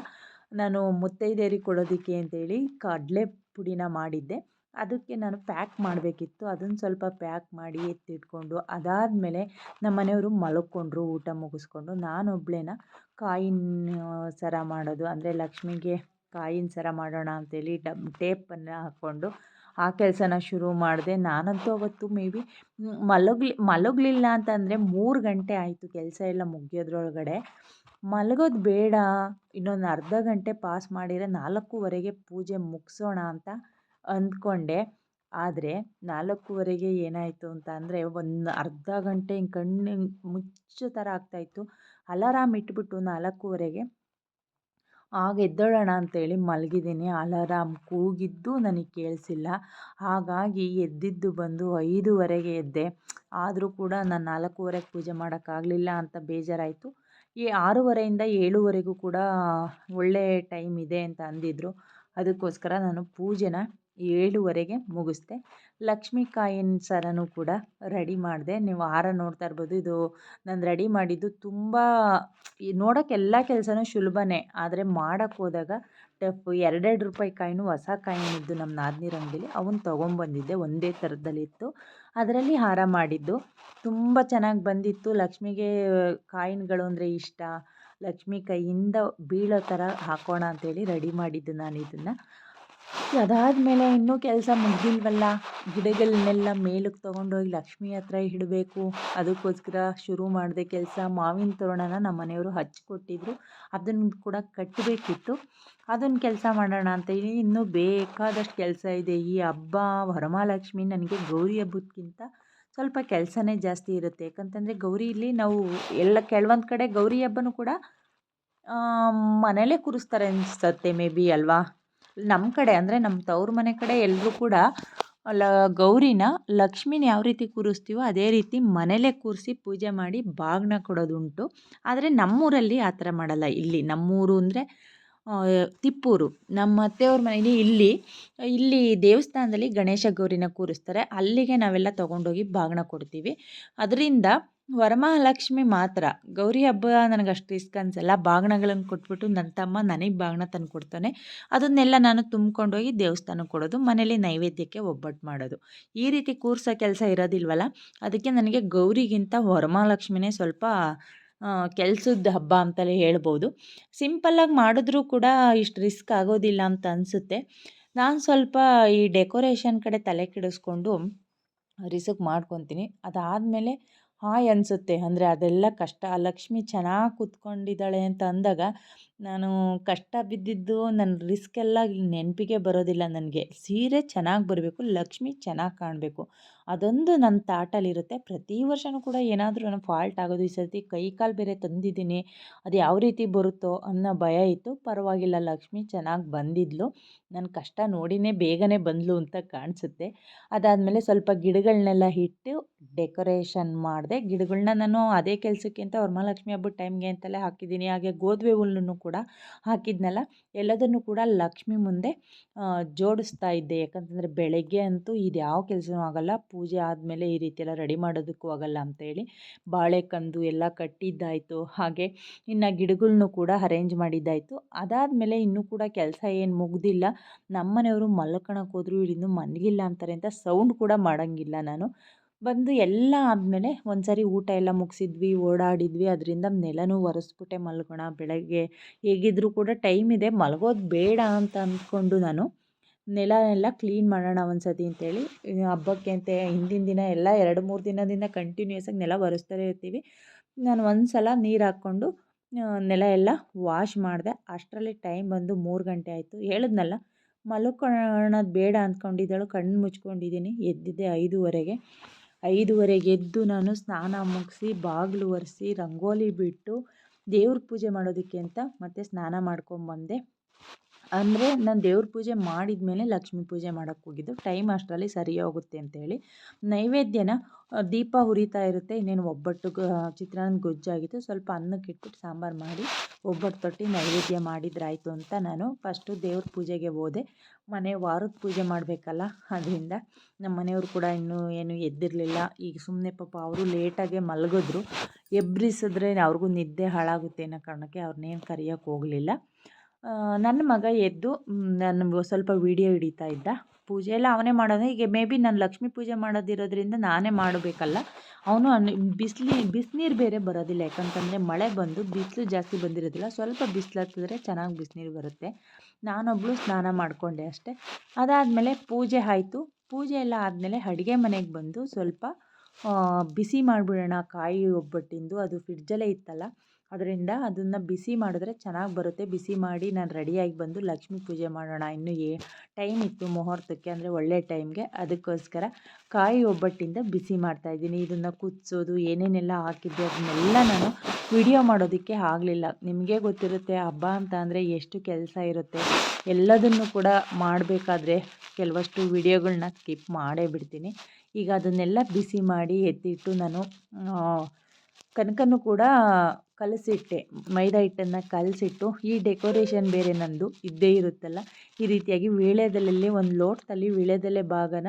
ನಾನು ಮುತ್ತೈದೆಯರಿಗೆ ಕೊಡೋದಕ್ಕೆ ಅಂತೇಳಿ ಕಡಲೆ ಪುಡಿನ ಮಾಡಿದ್ದೆ. ಅದಕ್ಕೆ ನಾನು ಪ್ಯಾಕ್ ಮಾಡಬೇಕಿತ್ತು. ಅದನ್ನು ಸ್ವಲ್ಪ ಪ್ಯಾಕ್ ಮಾಡಿ ಎತ್ತಿಟ್ಕೊಂಡು ಅದಾದಮೇಲೆ ನಮ್ಮ ಮನೆಯವರು ಮಲ್ಕೊಂಡ್ರು, ಊಟ ಮುಗಿಸ್ಕೊಂಡು. ನಾನೊಬ್ಳೇನ ಕಾಯಿನ ಸರ ಮಾಡೋದು, ಅಂದರೆ ಲಕ್ಷ್ಮಿಗೆ ಕಾಯಿನ ಸರ ಮಾಡೋಣ ಅಂತೇಳಿ ಡಬ್, ಟೇಪನ್ನು ಹಾಕ್ಕೊಂಡು ಆ ಕೆಲಸನ ಶುರು ಮಾಡಿದೆ. ನಾನಂತೂ ಅವತ್ತು ಮೇ ಬಿ ಮಲಗಲಿ, ಮಲಗಲಿಲ್ಲ ಅಂತಂದರೆ ಮೂರು ಗಂಟೆ ಆಯಿತು ಕೆಲಸ ಎಲ್ಲ ಮುಗಿಯೋದ್ರೊಳಗಡೆ. ಮಲಗೋದು ಬೇಡ. ಇನ್ನೊಂದು ಅರ್ಧ ಗಂಟೆ ಪಾಸ್ ಮಾಡಿದರೆ ನಾಲ್ಕೂವರೆಗೆ ಪೂಜೆ ಮುಗಿಸೋಣ ಅಂತ ಅಂದ್ಕೊಂಡೆ. ಆದರೆ ನಾಲ್ಕೂವರೆಗೆ ಏನಾಯಿತು ಅಂತ ಅಂದರೆ ಒಂದು ಅರ್ಧ ಗಂಟೆ ಹಿಂಗೆ ಕಣ್ಣು ಮುಚ್ಚೋ ಥರ ಆಗ್ತಾಯಿತ್ತು ಅಲಾರಾಮ್ ಇಟ್ಬಿಟ್ಟು ನಾಲ್ಕೂವರೆಗೆ ಆಗ ಎದ್ದೋಳೋಣ ಅಂತೇಳಿ ಮಲಗಿದ್ದೀನಿ. ಅಲಾರಾಮ್ ಕೂಗಿದ್ದು ನನಗೆ ಕೇಳಿಸಿಲ್ಲ. ಹಾಗಾಗಿ ಎದ್ದಿದ್ದು ಬಂದು ಐದೂವರೆಗೆ ಎದ್ದೆ. ಆದರೂ ಕೂಡ ನಾನು ನಾಲ್ಕೂವರೆಗೆ ಪೂಜೆ ಮಾಡೋಕ್ಕಾಗಲಿಲ್ಲ ಅಂತ ಬೇಜಾರಾಯಿತು. ಈ ಆರೂವರೆಯಿಂದ ಏಳುವರೆಗೂ ಕೂಡ ಒಳ್ಳೆಯ ಟೈಮ್ ಇದೆ ಅಂತ ಅಂದಿದ್ದರು ಅದಕ್ಕೋಸ್ಕರ ನಾನು ಪೂಜೆನ ಏಳುವರೆಗೆ ಮುಗಿಸ್ದೆ. ಲಕ್ಷ್ಮೀ ಕಾಯಿನ ಸರನೂ ಕೂಡ ರೆಡಿ ಮಾಡಿದೆ. ನೀವು ಹಾರ ನೋಡ್ತಾ ಇರ್ಬೋದು. ಇದು ನಾನು ರೆಡಿ ಮಾಡಿದ್ದು ತುಂಬ ನೋಡೋಕೆ ಎಲ್ಲ ಕೆಲಸನೂ ಸುಲಭನೇ ಆದರೆ ಮಾಡೋಕ್ಕೆ ಹೋದಾಗ ಟಫ್. ಎರಡೆರಡು ರೂಪಾಯಿ ಕಾಯಿನೂ, ಹೊಸ ಕಾಯಿನಿದ್ದು ನಮ್ಮ ನಾದಿನಿರ ಅಂಗಡಿಲಿ ಅವನ್ನ ತೊಗೊಂಬಂದಿದ್ದೆ. ಒಂದೇ ಥರದಲ್ಲಿತ್ತು ಅದರಲ್ಲಿ ಹಾರ ಮಾಡಿದ್ದು. ತುಂಬ ಚೆನ್ನಾಗಿ ಬಂದಿತ್ತು. ಲಕ್ಷ್ಮಿಗೆ ಕಾಯಿನ್ಗಳು ಅಂದರೆ ಇಷ್ಟ. ಲಕ್ಷ್ಮಿ ಕೈಯಿಂದ ಬೀಳೋ ಥರ ಹಾಕೋಣ ಅಂತೇಳಿ ರೆಡಿ ಮಾಡಿದ್ದು ನಾನು ಇದನ್ನು. ಅದಾದಮೇಲೆ ಇನ್ನೂ ಕೆಲಸ ಮುಗಿದಿಲ್ವಲ್ಲ? ಗಿಡಗಳನ್ನೆಲ್ಲ ಮೇಲಕ್ಕೆ ತೊಗೊಂಡೋಗಿ ಲಕ್ಷ್ಮಿ ಹತ್ರ ಇಡಬೇಕು. ಅದಕ್ಕೋಸ್ಕರ ಶುರು ಮಾಡಿದೆ ಕೆಲಸ. ಮಾವಿನ ತೋರಣನ ನಮ್ಮ ಮನೆಯವರು ಹಚ್ಚಿಕೊಟ್ಟಿದ್ರು ಅದನ್ನು ಕೂಡ ಕಟ್ಟಬೇಕಿತ್ತು ಅದನ್ನು ಕೆಲಸ ಮಾಡೋಣ ಅಂತ ಹೇಳಿ ಇನ್ನೂ ಬೇಕಾದಷ್ಟು ಕೆಲಸ ಇದೆ. ಈ ಹಬ್ಬ, ವರಮಹಾಲಕ್ಷ್ಮಿ ನನಗೆ ಗೌರಿ ಹಬ್ಬಕ್ಕಿಂತ ಸ್ವಲ್ಪ ಕೆಲಸನೇ ಜಾಸ್ತಿ ಇರುತ್ತೆ. ಯಾಕಂತಂದರೆ ಗೌರಿಲಿ ನಾವು ಎಲ್ಲ ಕೆಲವೊಂದು ಕಡೆ ಗೌರಿ ಹಬ್ಬನೂ ಕೂಡ ಮನೇಲೇ ಕೂರಿಸ್ತಾರೆ ಅನಿಸುತ್ತೆ ಮೇ ಬಿ ಅಲ್ವಾ? ನಮ್ಮ ಕಡೆ ಅಂದರೆ ನಮ್ಮ ತವ್ರ ಮನೆ ಕಡೆ ಎಲ್ಲರೂ ಕೂಡ ಲ ಗೌರಿನ ಲಕ್ಷ್ಮೀನ ಯಾವ ರೀತಿ ಕೂರಿಸ್ತೀವೋ ಅದೇ ರೀತಿ ಮನೆಯಲ್ಲೇ ಕೂರಿಸಿ ಪೂಜೆ ಮಾಡಿ ಬಾಗಿನ ಕೊಡೋದುಂಟು. ಆದರೆ ನಮ್ಮೂರಲ್ಲಿ ಆ ಥರ ಮಾಡಲ್ಲ. ಇಲ್ಲಿ ನಮ್ಮೂರು ಅಂದರೆ ತಿಪ್ಪೂರು. ನಮ್ಮ ಅತ್ತೆಯವ್ರ ಮನೇಲಿ ಇಲ್ಲಿ ಇಲ್ಲಿ ದೇವಸ್ಥಾನದಲ್ಲಿ ಗಣೇಶ ಗೌರಿನ ಕೂರಿಸ್ತಾರೆ. ಅಲ್ಲಿಗೆ ನಾವೆಲ್ಲ ತೊಗೊಂಡೋಗಿ ಬಾಗಿನ ಕೊಡ್ತೀವಿ. ಅದರಿಂದ ವರಮಹಾಲಕ್ಷ್ಮಿ ಮಾತ್ರ. ಗೌರಿ ಹಬ್ಬ ನನಗೆ ಅಷ್ಟು ರಿಸ್ಕ್ ಅನಿಸಲ್ಲ. ಬಾಗಿಣಗಳನ್ನು ಕೊಟ್ಬಿಟ್ಟು ನನ್ನ ತಮ್ಮ ನನಗೆ ಬಾಗಿಣ ತಂದು ಕೊಡ್ತಾನೆ. ಅದನ್ನೆಲ್ಲ ನಾನು ತುಂಬ್ಕೊಂಡೋಗಿ ದೇವಸ್ಥಾನಕ್ಕೆ ಕೊಡೋದು. ಮನೇಲಿ ನೈವೇದ್ಯಕ್ಕೆ ಒಬ್ಬಟ್ಟು ಮಾಡೋದು. ಈ ರೀತಿ ಕೂರ್ಸೋ ಕೆಲಸ ಇರೋದಿಲ್ವಲ್ಲ? ಅದಕ್ಕೆ ನನಗೆ ಗೌರಿಗಿಂತ ವರಮಹಾಲಕ್ಷ್ಮಿನೇ ಸ್ವಲ್ಪ ಕೆಲಸದ ಹಬ್ಬ ಅಂತಲೇ ಹೇಳ್ಬೋದು. ಸಿಂಪಲ್ಲಾಗಿ ಮಾಡಿದ್ರೂ ಕೂಡ ಇಷ್ಟು ರಿಸ್ಕ್ ಆಗೋದಿಲ್ಲ ಅಂತ ಅನಿಸುತ್ತೆ. ನಾನು ಸ್ವಲ್ಪ ಈ ಡೆಕೋರೇಷನ್ ಕಡೆ ತಲೆ ಕೆಡಿಸ್ಕೊಂಡು ರಿಸ್ಕ್ ಮಾಡ್ಕೊತೀನಿ. ಅದಾದಮೇಲೆ ಹಾಯ್ ಅನಿಸುತ್ತೆ. ಅಂದರೆ ಅದೆಲ್ಲ ಕಷ್ಟ. ಲಕ್ಷ್ಮಿ ಚೆನ್ನಾಗಿ ಕೂತ್ಕೊಂಡಿದ್ದಾಳೆ ಅಂತ ಅಂದಾಗ ನಾನು ಕಷ್ಟ ಬಿದ್ದಿದ್ದು ನನ್ನ ರಿಸ್ಕೆಲ್ಲ ನೆನಪಿಗೆ ಬರೋದಿಲ್ಲ ನನಗೆ. ಸೀರೆ ಚೆನ್ನಾಗಿ ಬರಬೇಕು, ಲಕ್ಷ್ಮಿ ಚೆನ್ನಾಗಿ ಕಾಣಬೇಕು. ಅದೊಂದು ನನ್ನ ತಾಟಲ್ಲಿರುತ್ತೆ. ಪ್ರತಿ ವರ್ಷವೂ ಕೂಡ ಏನಾದರೂ ನನ್ನ ಫಾಲ್ಟ್ ಆಗೋದು, ಈ ಸರ್ತಿ ಕೈ ಕಾಲು ಬೇರೆ ತಂದಿದ್ದೀನಿ, ಅದು ಯಾವ ರೀತಿ ಬರುತ್ತೋ ಅನ್ನೋ ಭಯ ಇತ್ತು. ಪರವಾಗಿಲ್ಲ, ಲಕ್ಷ್ಮಿ ಚೆನ್ನಾಗಿ ಬಂದಿದ್ಲು. ನನ್ನ ಕಷ್ಟ ನೋಡಿನೇ ಬೇಗನೆ ಬಂದಳು ಅಂತ ಕಾಣಿಸುತ್ತೆ. ಅದಾದಮೇಲೆ ಸ್ವಲ್ಪ ಗಿಡಗಳನ್ನೆಲ್ಲ ಇಟ್ಟು ಡೆಕೋರೇಷನ್ ಮಾಡಿದೆ. ಗಿಡಗಳನ್ನ ನಾನು ಅದೇ ಕೆಲಸಕ್ಕೆ ಅಂತ ವರಮಹಾಲಕ್ಷ್ಮಿ ಹಬ್ಬದ ಟೈಮ್ಗೆ ಅಂತಲೇ ಹಾಕಿದ್ದೀನಿ. ಹಾಗೆ ಗೋದ್ವೆ ಹುಲ್ಲನ್ನು ಕೂಡ ಹಾಕಿದ್ನಲ್ಲ. ಎಲ್ಲದನ್ನು ಕೂಡ ಲಕ್ಷ್ಮಿ ಮುಂದೆ ಜೋಡಿಸ್ತಾ ಇದ್ದೆ. ಯಾಕಂತಂದರೆ ಬೆಳಗ್ಗೆ ಅಂತೂ ಇದು ಯಾವ ಕೆಲಸನೂ ಆಗಲ್ಲ. ಪೂಜೆ ಆದಮೇಲೆ ಈ ರೀತಿ ಎಲ್ಲ ರೆಡಿ ಮಾಡೋದಕ್ಕೂ ಆಗಲ್ಲ ಅಂತೇಳಿ ಬಾಳೆಕಂದು ಎಲ್ಲ ಕಟ್ಟಿದ್ದಾಯಿತು. ಹಾಗೆ ಇನ್ನು ಗಿಡಗಳನ್ನೂ ಕೂಡ ಅರೇಂಜ್ ಮಾಡಿದ್ದಾಯಿತು. ಅದಾದಮೇಲೆ ಇನ್ನೂ ಕೂಡ ಕೆಲಸ ಏನು ಮುಗ್ದಿಲ್ಲ. ನಮ್ಮನೆಯವರು ಮಲ್ಕೊಳಕ್ಕೆ ಹೋದ್ರು ಇಳಿದು ಮಲಗಿಲ್ಲ ಅಂತಾರೆ ಅಂತ ಸೌಂಡ್ ಕೂಡ ಮಾಡೋಂಗಿಲ್ಲ ನಾನು. ಬಂದು ಎಲ್ಲ ಆದಮೇಲೆ ಒಂದು ಸಾರಿ ಊಟ ಎಲ್ಲ ಮುಗಿಸಿದ್ವಿ, ಓಡಾಡಿದ್ವಿ. ಅದರಿಂದ ನೆಲನೂ ಒರೆಸ್ಬಿಟ್ಟೆ ಮಲ್ಗೋಣ, ಬೆಳಗ್ಗೆ ಹೇಗಿದ್ದರೂ ಕೂಡ ಟೈಮ್ ಇದೆ. ಮಲಗೋದು ಬೇಡ ಅಂತ ಅಂದ್ಕೊಂಡು ನಾನು ನೆಲ ಎಲ್ಲ ಕ್ಲೀನ್ ಮಾಡೋಣ ಒಂದು ಸತಿ ಅಂತೇಳಿ ಹಬ್ಬಕ್ಕೆ ಅಂತ ಹಿಂದಿನ ದಿನ ಎಲ್ಲ ಎರಡು ಮೂರು ದಿನದಿಂದ ಕಂಟಿನ್ಯೂಸ್ ಆಗಿ ನೆಲ ಒರೆಸ್ತಾನೆ ಇರ್ತೀವಿ. ನಾನು ಒಂದು ಸಲ ನೀರು ಹಾಕ್ಕೊಂಡು ನೆಲ ಎಲ್ಲ ವಾಶ್ ಮಾಡಿದೆ. ಅಷ್ಟರಲ್ಲಿ ಟೈಮ್ ಬಂದು ಮೂರು ಗಂಟೆ ಆಯಿತು. ಹೇಳಿದ್ನಲ್ಲ ಮಲ್ಕೊಳ್ಳೋದು ಬೇಡ ಅಂದ್ಕೊಂಡಿದ್ದಳು. ಕಣ್ಣು ಮುಚ್ಕೊಂಡಿದ್ದೀನಿ. ಎದ್ದಿದ್ದೆ ಐದೂವರೆಗೆ. ಐದುವರೆಗೆ ಎದ್ದು ನಾನು ಸ್ನಾನ ಮುಗಿಸಿ ಬಾಗಿಲು ಒರೆಸಿ ರಂಗೋಲಿ ಬಿಟ್ಟು ದೇವ್ರ ಪೂಜೆ ಮಾಡೋದಕ್ಕೆ ಅಂತ ಮತ್ತೆ ಸ್ನಾನ ಮಾಡ್ಕೊಂಬಂದೆ. ಅಂದರೆ ನಾನು ದೇವ್ರ ಪೂಜೆ ಮಾಡಿದ ಮೇಲೆ ಲಕ್ಷ್ಮೀ ಪೂಜೆ ಮಾಡೋಕ್ಕೆ ಹೋಗಿದ್ದು. ಟೈಮ್ ಅಷ್ಟರಲ್ಲಿ ಸರಿ ಹೋಗುತ್ತೆ ಅಂತೇಳಿ. ನೈವೇದ್ಯನ ದೀಪ ಹುರಿತಾ ಇರುತ್ತೆ. ಇನ್ನೇನು ಒಬ್ಬಟ್ಟು ಚಿತ್ರಾನ್ನ ಗೊಜ್ಜಾಗಿತ್ತು ಸ್ವಲ್ಪ ಅನ್ನಕ್ಕೆ ಇಟ್ಬಿಟ್ಟು ಸಾಂಬಾರು ಮಾಡಿ ಒಬ್ಬಟ್ಟು ತೊಟ್ಟಿ ನೈವೇದ್ಯ ಮಾಡಿದ್ರಾಯಿತು ಅಂತ ನಾನು ಫಸ್ಟು ದೇವ್ರ ಪೂಜೆಗೆ ಹೋದೆ. ಮನೆ ವಾರದ ಪೂಜೆ ಮಾಡಬೇಕಲ್ಲ, ಅದರಿಂದ ನಮ್ಮ ಮನೆಯವರು ಕೂಡ ಇನ್ನೂ ಏನು ಎದ್ದಿರಲಿಲ್ಲ. ಈಗ ಸುಮ್ಮನೆ ಪಾಪ ಅವರು ಲೇಟಾಗೆ ಮಲಗಿದ್ರು. ಎಬ್ಬರಿಸಿದ್ರೆ ಅವ್ರಿಗೂ ನಿದ್ದೆ ಹಾಳಾಗುತ್ತೆ ಅನ್ನೋ ಕಾರಣಕ್ಕೆ ಅವ್ರನ್ನೇನು ಕರೆಯೋಕ್ಕೆ ಹೋಗಲಿಲ್ಲ. ನನ್ನ ಮಗ ಎದ್ದು ನಾನು ಸ್ವಲ್ಪ ವೀಡಿಯೋ ಹಿಡಿತಾ ಇದ್ದ. ಪೂಜೆ ಎಲ್ಲ ಅವನೇ ಮಾಡೋದು. ಹೀಗೆ ಮೇ ಬಿ ನಾನು ಲಕ್ಷ್ಮೀ ಪೂಜೆ ಮಾಡೋದಿರೋದ್ರಿಂದ ನಾನೇ ಮಾಡಬೇಕಲ್ಲ. ಅವನು ಬಿಸಿಲಿ, ಬಿಸಿನೀರು ಬೇರೆ ಬರೋದಿಲ್ಲ. ಯಾಕಂತಂದರೆ ಮಳೆ ಬಂದು ಬಿಸಿಲು ಜಾಸ್ತಿ ಬಂದಿರೋದಿಲ್ಲ. ಸ್ವಲ್ಪ ಬಿಸಿಲು ಹತ್ತಿದ್ರೆ ಚೆನ್ನಾಗಿ ಬಿಸಿನೀರು ಬರುತ್ತೆ. ನಾನೊಬ್ಬಳು ಸ್ನಾನ ಮಾಡಿಕೊಂಡೆ ಅಷ್ಟೇ. ಅದಾದಮೇಲೆ ಪೂಜೆ ಆಯಿತು. ಪೂಜೆ ಎಲ್ಲ ಆದಮೇಲೆ ಅಡುಗೆ ಮನೆಗೆ ಬಂದು ಸ್ವಲ್ಪ ಬಿಸಿ ಮಾಡಿಬಿಡೋಣ. ಕಾಯಿ ಒಬ್ಬಟ್ಟಿಂದು, ಅದು ಫ್ರಿಡ್ಜಲ್ಲೇ ಇತ್ತಲ್ಲ. ಅದರಿಂದ ಅದನ್ನು ಬಿಸಿ ಮಾಡಿದ್ರೆ ಚೆನ್ನಾಗಿ ಬರುತ್ತೆ. ಬಿಸಿ ಮಾಡಿ ನಾನು ರೆಡಿಯಾಗಿ ಬಂದು ಲಕ್ಷ್ಮೀ ಪೂಜೆ ಮಾಡೋಣ. ಇನ್ನು ಏ, ಟೈಮ್ ಇತ್ತು ಮುಹೂರ್ತಕ್ಕೆ ಅಂದರೆ ಒಳ್ಳೆ ಟೈಮ್ಗೆ ಅದಕ್ಕೋಸ್ಕರ ಕಾಯಿ ಒಬ್ಬಟ್ಟಿಂದ ಬಿಸಿ ಮಾಡ್ತಾಯಿದ್ದೀನಿ ಇದನ್ನು ಕುದಿಸೋದು, ಏನೇನೆಲ್ಲ ಹಾಕಿದ್ದೆ ಅದನ್ನೆಲ್ಲ ನಾನು ವಿಡಿಯೋ ಮಾಡೋದಕ್ಕೆ ಆಗಲಿಲ್ಲ. ನಿಮಗೆ ಗೊತ್ತಿರುತ್ತೆ, ಹಬ್ಬ ಅಂತ ಅಂದರೆ ಎಷ್ಟು ಕೆಲಸ ಇರುತ್ತೆ. ಎಲ್ಲದನ್ನು ಕೂಡ ಮಾಡಬೇಕಾದ್ರೆ ಕೆಲವಷ್ಟು ವಿಡಿಯೋಗಳನ್ನ ಸ್ಕಿಪ್ ಮಾಡೇ ಬಿಡ್ತೀನಿ. ಈಗ ಅದನ್ನೆಲ್ಲ ಬಿಸಿ ಮಾಡಿ ಎತ್ತಿಟ್ಟು ನಾನು ಕನಕನೂ ಕೂಡ ಕಲಸಿಟ್ಟೆ. ಮೈದಾ ಹಿಟ್ಟನ್ನು ಕಲಸಿಟ್ಟು, ಈ ಡೆಕೋರೇಷನ್ ಬೇರೆ ನಂದು ಇದ್ದೇ ಇರುತ್ತಲ್ಲ, ಈ ರೀತಿಯಾಗಿ ವೀಳ್ಯದೆಲೆಯಲ್ಲಿ ಒಂದು ಲೋಟದಲ್ಲಿ ವೀಳ್ಯದೆಲೆ ಭಾಗನ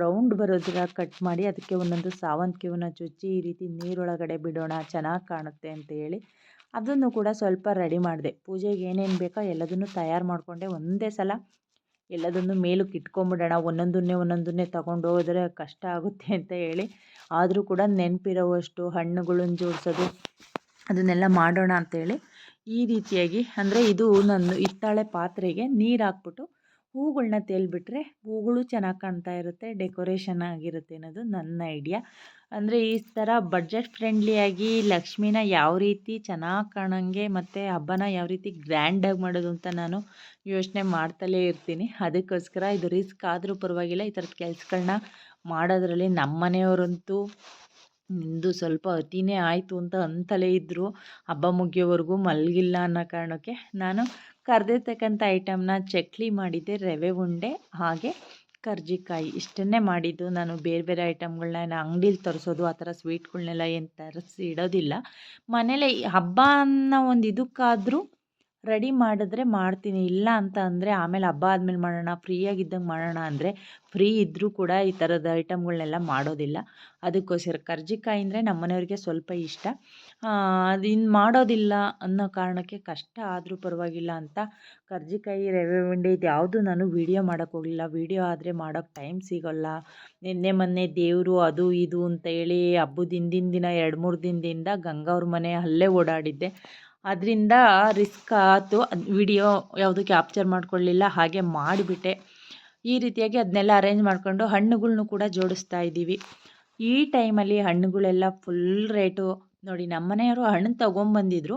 ರೌಂಡ್ ಬರೋ ಥರ ಕಟ್ ಮಾಡಿ ಅದಕ್ಕೆ ಒಂದೊಂದು ಸಾವಂತಿಗೆ ಹೂವನ್ನ ಚುಚ್ಚಿ ಈ ರೀತಿ ನೀರೊಳಗಡೆ ಬಿಡೋಣ, ಚೆನ್ನಾಗಿ ಕಾಣುತ್ತೆ ಅಂತ ಹೇಳಿ ಅದನ್ನು ಕೂಡ ಸ್ವಲ್ಪ ರೆಡಿ ಮಾಡಿದೆ. ಪೂಜೆಗೆ ಏನೇನು ಬೇಕೋ ಎಲ್ಲದನ್ನು ತಯಾರು ಮಾಡಿಕೊಂಡೆ. ಒಂದೇ ಸಲ ಎಲ್ಲದನ್ನು ಮೇಲಕ್ಕೆ ಇಟ್ಕೊಂಬಿಡೋಣ. ಒಂದೊಂದನ್ನೇ ಒಂದೊಂದನ್ನೇ ತಗೊಂಡು ಹೋದರೆ ಕಷ್ಟ ಆಗುತ್ತೆ ಅಂತ ಹೇಳಿ. ಆದರೂ ಕೂಡ ನೆನಪಿರೋವಷ್ಟು ಹಣ್ಣುಗಳನ್ನು ಜೋಡಿಸೋದು ಅದನ್ನೆಲ್ಲ ಮಾಡೋಣ ಅಂತೇಳಿ ಈ ರೀತಿಯಾಗಿ, ಅಂದರೆ ಇದು ನನ್ನ ಹಿತ್ತಾಳೆ ಪಾತ್ರೆಗೆ ನೀರು ಹಾಕ್ಬಿಟ್ಟು ಹೂಗಳನ್ನ ತೇಲ್ಬಿಟ್ರೆ ಹೂಗಳು ಚೆನ್ನಾಗಿ ಕಾಣ್ತಾ ಇರುತ್ತೆ, ಡೆಕೋರೇಷನ್ ಆಗಿರುತ್ತೆ ಅನ್ನೋದು ನನ್ನ ಐಡಿಯಾ. ಅಂದರೆ ಈ ಥರ ಬಡ್ಜೆಟ್ ಫ್ರೆಂಡ್ಲಿಯಾಗಿ ಲಕ್ಷ್ಮೀನ ಯಾವ ರೀತಿ ಚೆನ್ನಾಗಿ ಕಾಣೋಂಗೆ ಮತ್ತು ಹಬ್ಬನ ಯಾವ ರೀತಿ ಗ್ರ್ಯಾಂಡಾಗಿ ಮಾಡೋದು ಅಂತ ನಾನು ಯೋಚನೆ ಮಾಡ್ತಲೇ ಇರ್ತೀನಿ. ಅದಕ್ಕೋಸ್ಕರ ಇದು ರಿಸ್ಕ್ ಆದರೂ ಪರವಾಗಿಲ್ಲ, ಈ ಥರದ ಕೆಲಸಗಳನ್ನ ಮಾಡೋದ್ರಲ್ಲಿ ನಮ್ಮ ಮನೆಯವರಂತೂ ನಿಂದು ಸ್ವಲ್ಪ ಅತಿನೇ ಆಯಿತು ಅಂತ ಅಂತಲೇ ಇದ್ದರು ಹಬ್ಬ ಮುಗಿಯೋವರೆಗೂ ಮಲಗಿಲ್ಲ ಅನ್ನೋ ಕಾರಣಕ್ಕೆ ನಾನು ಕರೆದಿರ್ತಕ್ಕಂಥ ಐಟಮ್ನ ಚಕ್ಲಿ ಮಾಡಿದ್ದೆ, ರವೆ ಉಂಡೆ, ಹಾಗೆ ಕರ್ಜಿಕಾಯಿ. ಇಷ್ಟನ್ನೇ ಮಾಡಿದ್ದು. ನಾನು ಬೇರೆ ಬೇರೆ ಐಟಮ್ಗಳನ್ನ ಅಂಗಡೀಲಿ ತರಿಸೋದು, ಆ ಥರ ಸ್ವೀಟ್ಗಳನ್ನೆಲ್ಲ ಏನು ತರಿಸಿ ಇಡೋದಿಲ್ಲ ಮನೇಲೇ ಹಬ್ಬ ಅನ್ನೋ ಒಂದು ಇದಕ್ಕಾದ್ರೂ ರೆಡಿ ಮಾಡಿದ್ರೆ ಮಾಡ್ತೀನಿ. ಇಲ್ಲ ಅಂತ ಅಂದರೆ ಆಮೇಲೆ ಹಬ್ಬ ಆದಮೇಲೆ ಮಾಡೋಣ, ಫ್ರೀಯಾಗಿದ್ದಂಗೆ ಮಾಡೋಣ ಅಂದರೆ ಫ್ರೀ ಇದ್ದರೂ ಕೂಡ ಈ ಥರದ ಐಟಮ್ಗಳನ್ನೆಲ್ಲ ಮಾಡೋದಿಲ್ಲ. ಅದಕ್ಕೋಸ್ಕರ ಕರ್ಜಿಕಾಯಿ ಅಂದರೆ ನಮ್ಮ ಮನೆಯವ್ರಿಗೆ ಸ್ವಲ್ಪ ಇಷ್ಟ. ಅದು ಇನ್ನು ಮಾಡೋದಿಲ್ಲ ಅನ್ನೋ ಕಾರಣಕ್ಕೆ ಕಷ್ಟ ಆದರೂ ಪರವಾಗಿಲ್ಲ ಅಂತ ಕರ್ಜಿಕಾಯಿ, ರವೆ ಉಂಡೆ ಇದು ಯಾವುದು ನಾನು ವೀಡಿಯೋ ಮಾಡೋಕ್ಕೆ ಹೋಗಲಿಲ್ಲ. ವೀಡಿಯೋ ಆದರೆ ಮಾಡೋಕ್ಕೆ ಟೈಮ್ ಸಿಗೋಲ್ಲ. ನಿನ್ನೆ, ಮೊನ್ನೆ ದೇವರು ಅದು ಇದು ಅಂತ ಹೇಳಿ ಹಬ್ಬದ ಹಿಂದಿನ ದಿನ, ಎರಡು ಮೂರು ದಿನದಿಂದ ಗಂಗವ್ರ ಮನೆ ಅಲ್ಲೇ ಓಡಾಡಿದ್ದೆ. ಅದರಿಂದ ರಿಸ್ಕ್ ಆಯಿತು ಅದು ವಿಡಿಯೋ ಯಾವುದೂ ಕ್ಯಾಪ್ಚರ್ ಮಾಡ್ಕೊಳ್ಳಿಲ್ಲ ಹಾಗೆ ಮಾಡಿಬಿಟ್ಟೆ. ಈ ರೀತಿಯಾಗಿ ಅದನ್ನೆಲ್ಲ ಅರೇಂಜ್ ಮಾಡಿಕೊಂಡು ಹಣ್ಣುಗಳ್ನು ಕೂಡ ಜೋಡಿಸ್ತಾ ಇದ್ದೀವಿ. ಈ ಟೈಮಲ್ಲಿ ಹಣ್ಣುಗಳೆಲ್ಲ ಫುಲ್ ರೇಟು ನೋಡಿ, ನಮ್ಮ ಮನೆಯವರು ಹಣ್ಣು ತೊಗೊಂಬಂದಿದ್ರು.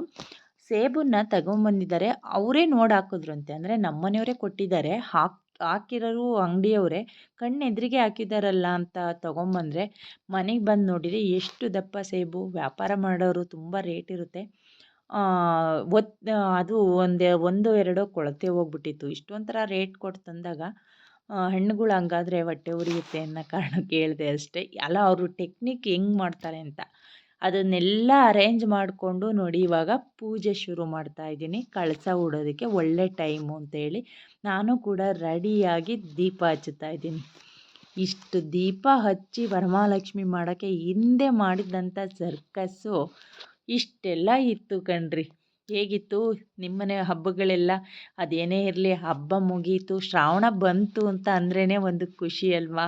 ಸೇಬನ್ನ ತಗೊಂಬಂದಿದ್ದಾರೆ. ಅವರೇ ನೋಡಿ ಹಾಕಿದ್ರಂತೆ. ಅಂದರೆ ನಮ್ಮ ಮನೆಯವರೇ ಕೊಟ್ಟಿದ್ದಾರೆ. ಹಾಕಿ, ಹಾಕಿರೋರು ಅಂಗಡಿಯವರೇ. ಕಣ್ಣು ಎದುರಿಗೆ ಹಾಕಿದ್ದಾರಲ್ಲ ಅಂತ ತೊಗೊಂಬಂದರೆ ಮನೆಗೆ ಬಂದು ನೋಡಿದರೆ ಎಷ್ಟು ದಪ್ಪ ಸೇಬು. ವ್ಯಾಪಾರ ಮಾಡೋರು ತುಂಬ ರೇಟ್ ಇರುತ್ತೆ. ಒತ್ ಅದು ಒಂದೇ, ಒಂದು, ಎರಡೋ ಕೊಳತೆ ಹೋಗ್ಬಿಟ್ಟಿತ್ತು. ಇಷ್ಟೊಂಥರ ರೇಟ್ ಕೊಟ್ಟು ತಂದಾಗ ಹಣ್ಣುಗಳು ಹಂಗಾದ್ರೆ ಹೊಟ್ಟೆ ಉರಿಯುತ್ತೆ ಅನ್ನೋ ಕಾರಣಕ್ಕೆ ಹೇಳಿದೆ ಅಷ್ಟೇ. ಅಲ್ಲ, ಅವರು ಟೆಕ್ನಿಕ್ ಹೆಂಗೆ ಮಾಡ್ತಾರೆ ಅಂತ, ಅದನ್ನೆಲ್ಲ ಅರೇಂಜ್ ಮಾಡಿಕೊಂಡು ನೋಡಿ ಇವಾಗ ಪೂಜೆ ಶುರು ಮಾಡ್ತಾ ಇದ್ದೀನಿ. ಕಳಸ ಉಡೋದಕ್ಕೆ ಒಳ್ಳೆ ಟೈಮು ಅಂತೇಳಿ ನಾನು ಕೂಡ ರೆಡಿಯಾಗಿ ದೀಪ ಹಚ್ಚುತ್ತಾ ಇದ್ದೀನಿ. ಇಷ್ಟು ದೀಪ ಹಚ್ಚಿ ವರಮಹಾಲಕ್ಷ್ಮಿ ಮಾಡೋಕ್ಕೆ ಹಿಂದೆ ಮಾಡಿದಂಥ ಸರ್ಕಸ್ಸು ಇಷ್ಟೆಲ್ಲ ಇತ್ತು ಕಣ್ರಿ. ಹೇಗಿತ್ತು? ನಿಮ್ಮನೆ ಹಬ್ಬಗಳೆಲ್ಲ ಅದೇನೇ ಇರಲಿ, ಹಬ್ಬ ಮುಗೀತು, ಶ್ರಾವಣ ಬಂತು ಅಂತ ಅಂದ್ರೇ ಒಂದು ಖುಷಿ ಅಲ್ವಾ?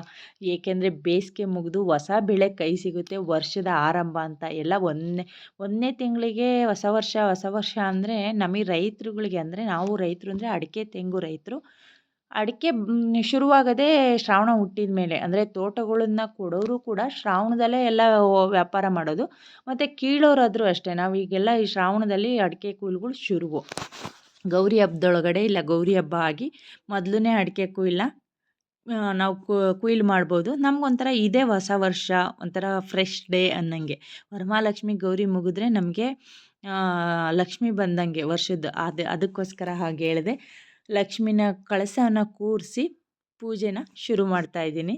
ಏಕೆಂದರೆ ಬೇಸಿಗೆ ಮುಗಿದು ಹೊಸ ಬೆಳೆ ಕೈ ಸಿಗುತ್ತೆ, ವರ್ಷದ ಆರಂಭ ಅಂತ. ಎಲ್ಲ ಒಂದನೇ ಒಂದನೇ ತಿಂಗಳಿಗೆ ಹೊಸ ವರ್ಷ ಹೊಸ ವರ್ಷ ಅಂದರೆ ನಮಗೆ ರೈತರುಗಳಿಗೆ ಅಂದರೆ ನಾವು ರೈತರು ಅಂದರೆ ಅಡಿಕೆ ತೆಂಗು ರೈತರು. ಅಡಿಕೆ ಶುರುವಾಗದೆ ಶ್ರಾವಣ ಹುಟ್ಟಿದ ಮೇಲೆ, ಅಂದರೆ ತೋಟಗಳನ್ನ ಕೊಡೋರು ಕೂಡ ಶ್ರಾವಣದಲ್ಲೇ ಎಲ್ಲ ವ್ಯಾಪಾರ ಮಾಡೋದು. ಮತ್ತು ಕೀಳೋರಾದರೂ ಅಷ್ಟೇ, ನಾವೀಗೆಲ್ಲ ಈ ಶ್ರಾವಣದಲ್ಲಿ ಅಡಿಕೆ ಕುಯ್ಲುಗಳು ಶುರುವು. ಗೌರಿ ಹಬ್ಬದೊಳಗಡೆ ಇಲ್ಲ, ಗೌರಿ ಹಬ್ಬ ಆಗಿ ಮೊದಲನೇ ಅಡಿಕೆ ಕುಯ್ಲ ನಾವು ಕುಯ್ಲು ಮಾಡ್ಬೋದು. ನಮಗೊಂಥರ ಇದೇ ಹೊಸ ವರ್ಷ, ಒಂಥರ ಫ್ರೆಶ್ ಡೇ ಅನ್ನಂಗೆ. ವರಮಹಾಲಕ್ಷ್ಮಿ ಗೌರಿ ಮುಗಿದ್ರೆ ನಮಗೆ ಲಕ್ಷ್ಮಿ ಬಂದಂಗೆ ವರ್ಷದ, ಅದು, ಅದಕ್ಕೋಸ್ಕರ ಹಾಗೆ ಹೇಳಿದೆ. ಲಕ್ಷ್ಮಿನ ಕಳಸನ ಕೂರಿಸಿ ಪೂಜೆನ ಶುರು ಮಾಡ್ತಾ ಇದ್ದೀನಿ.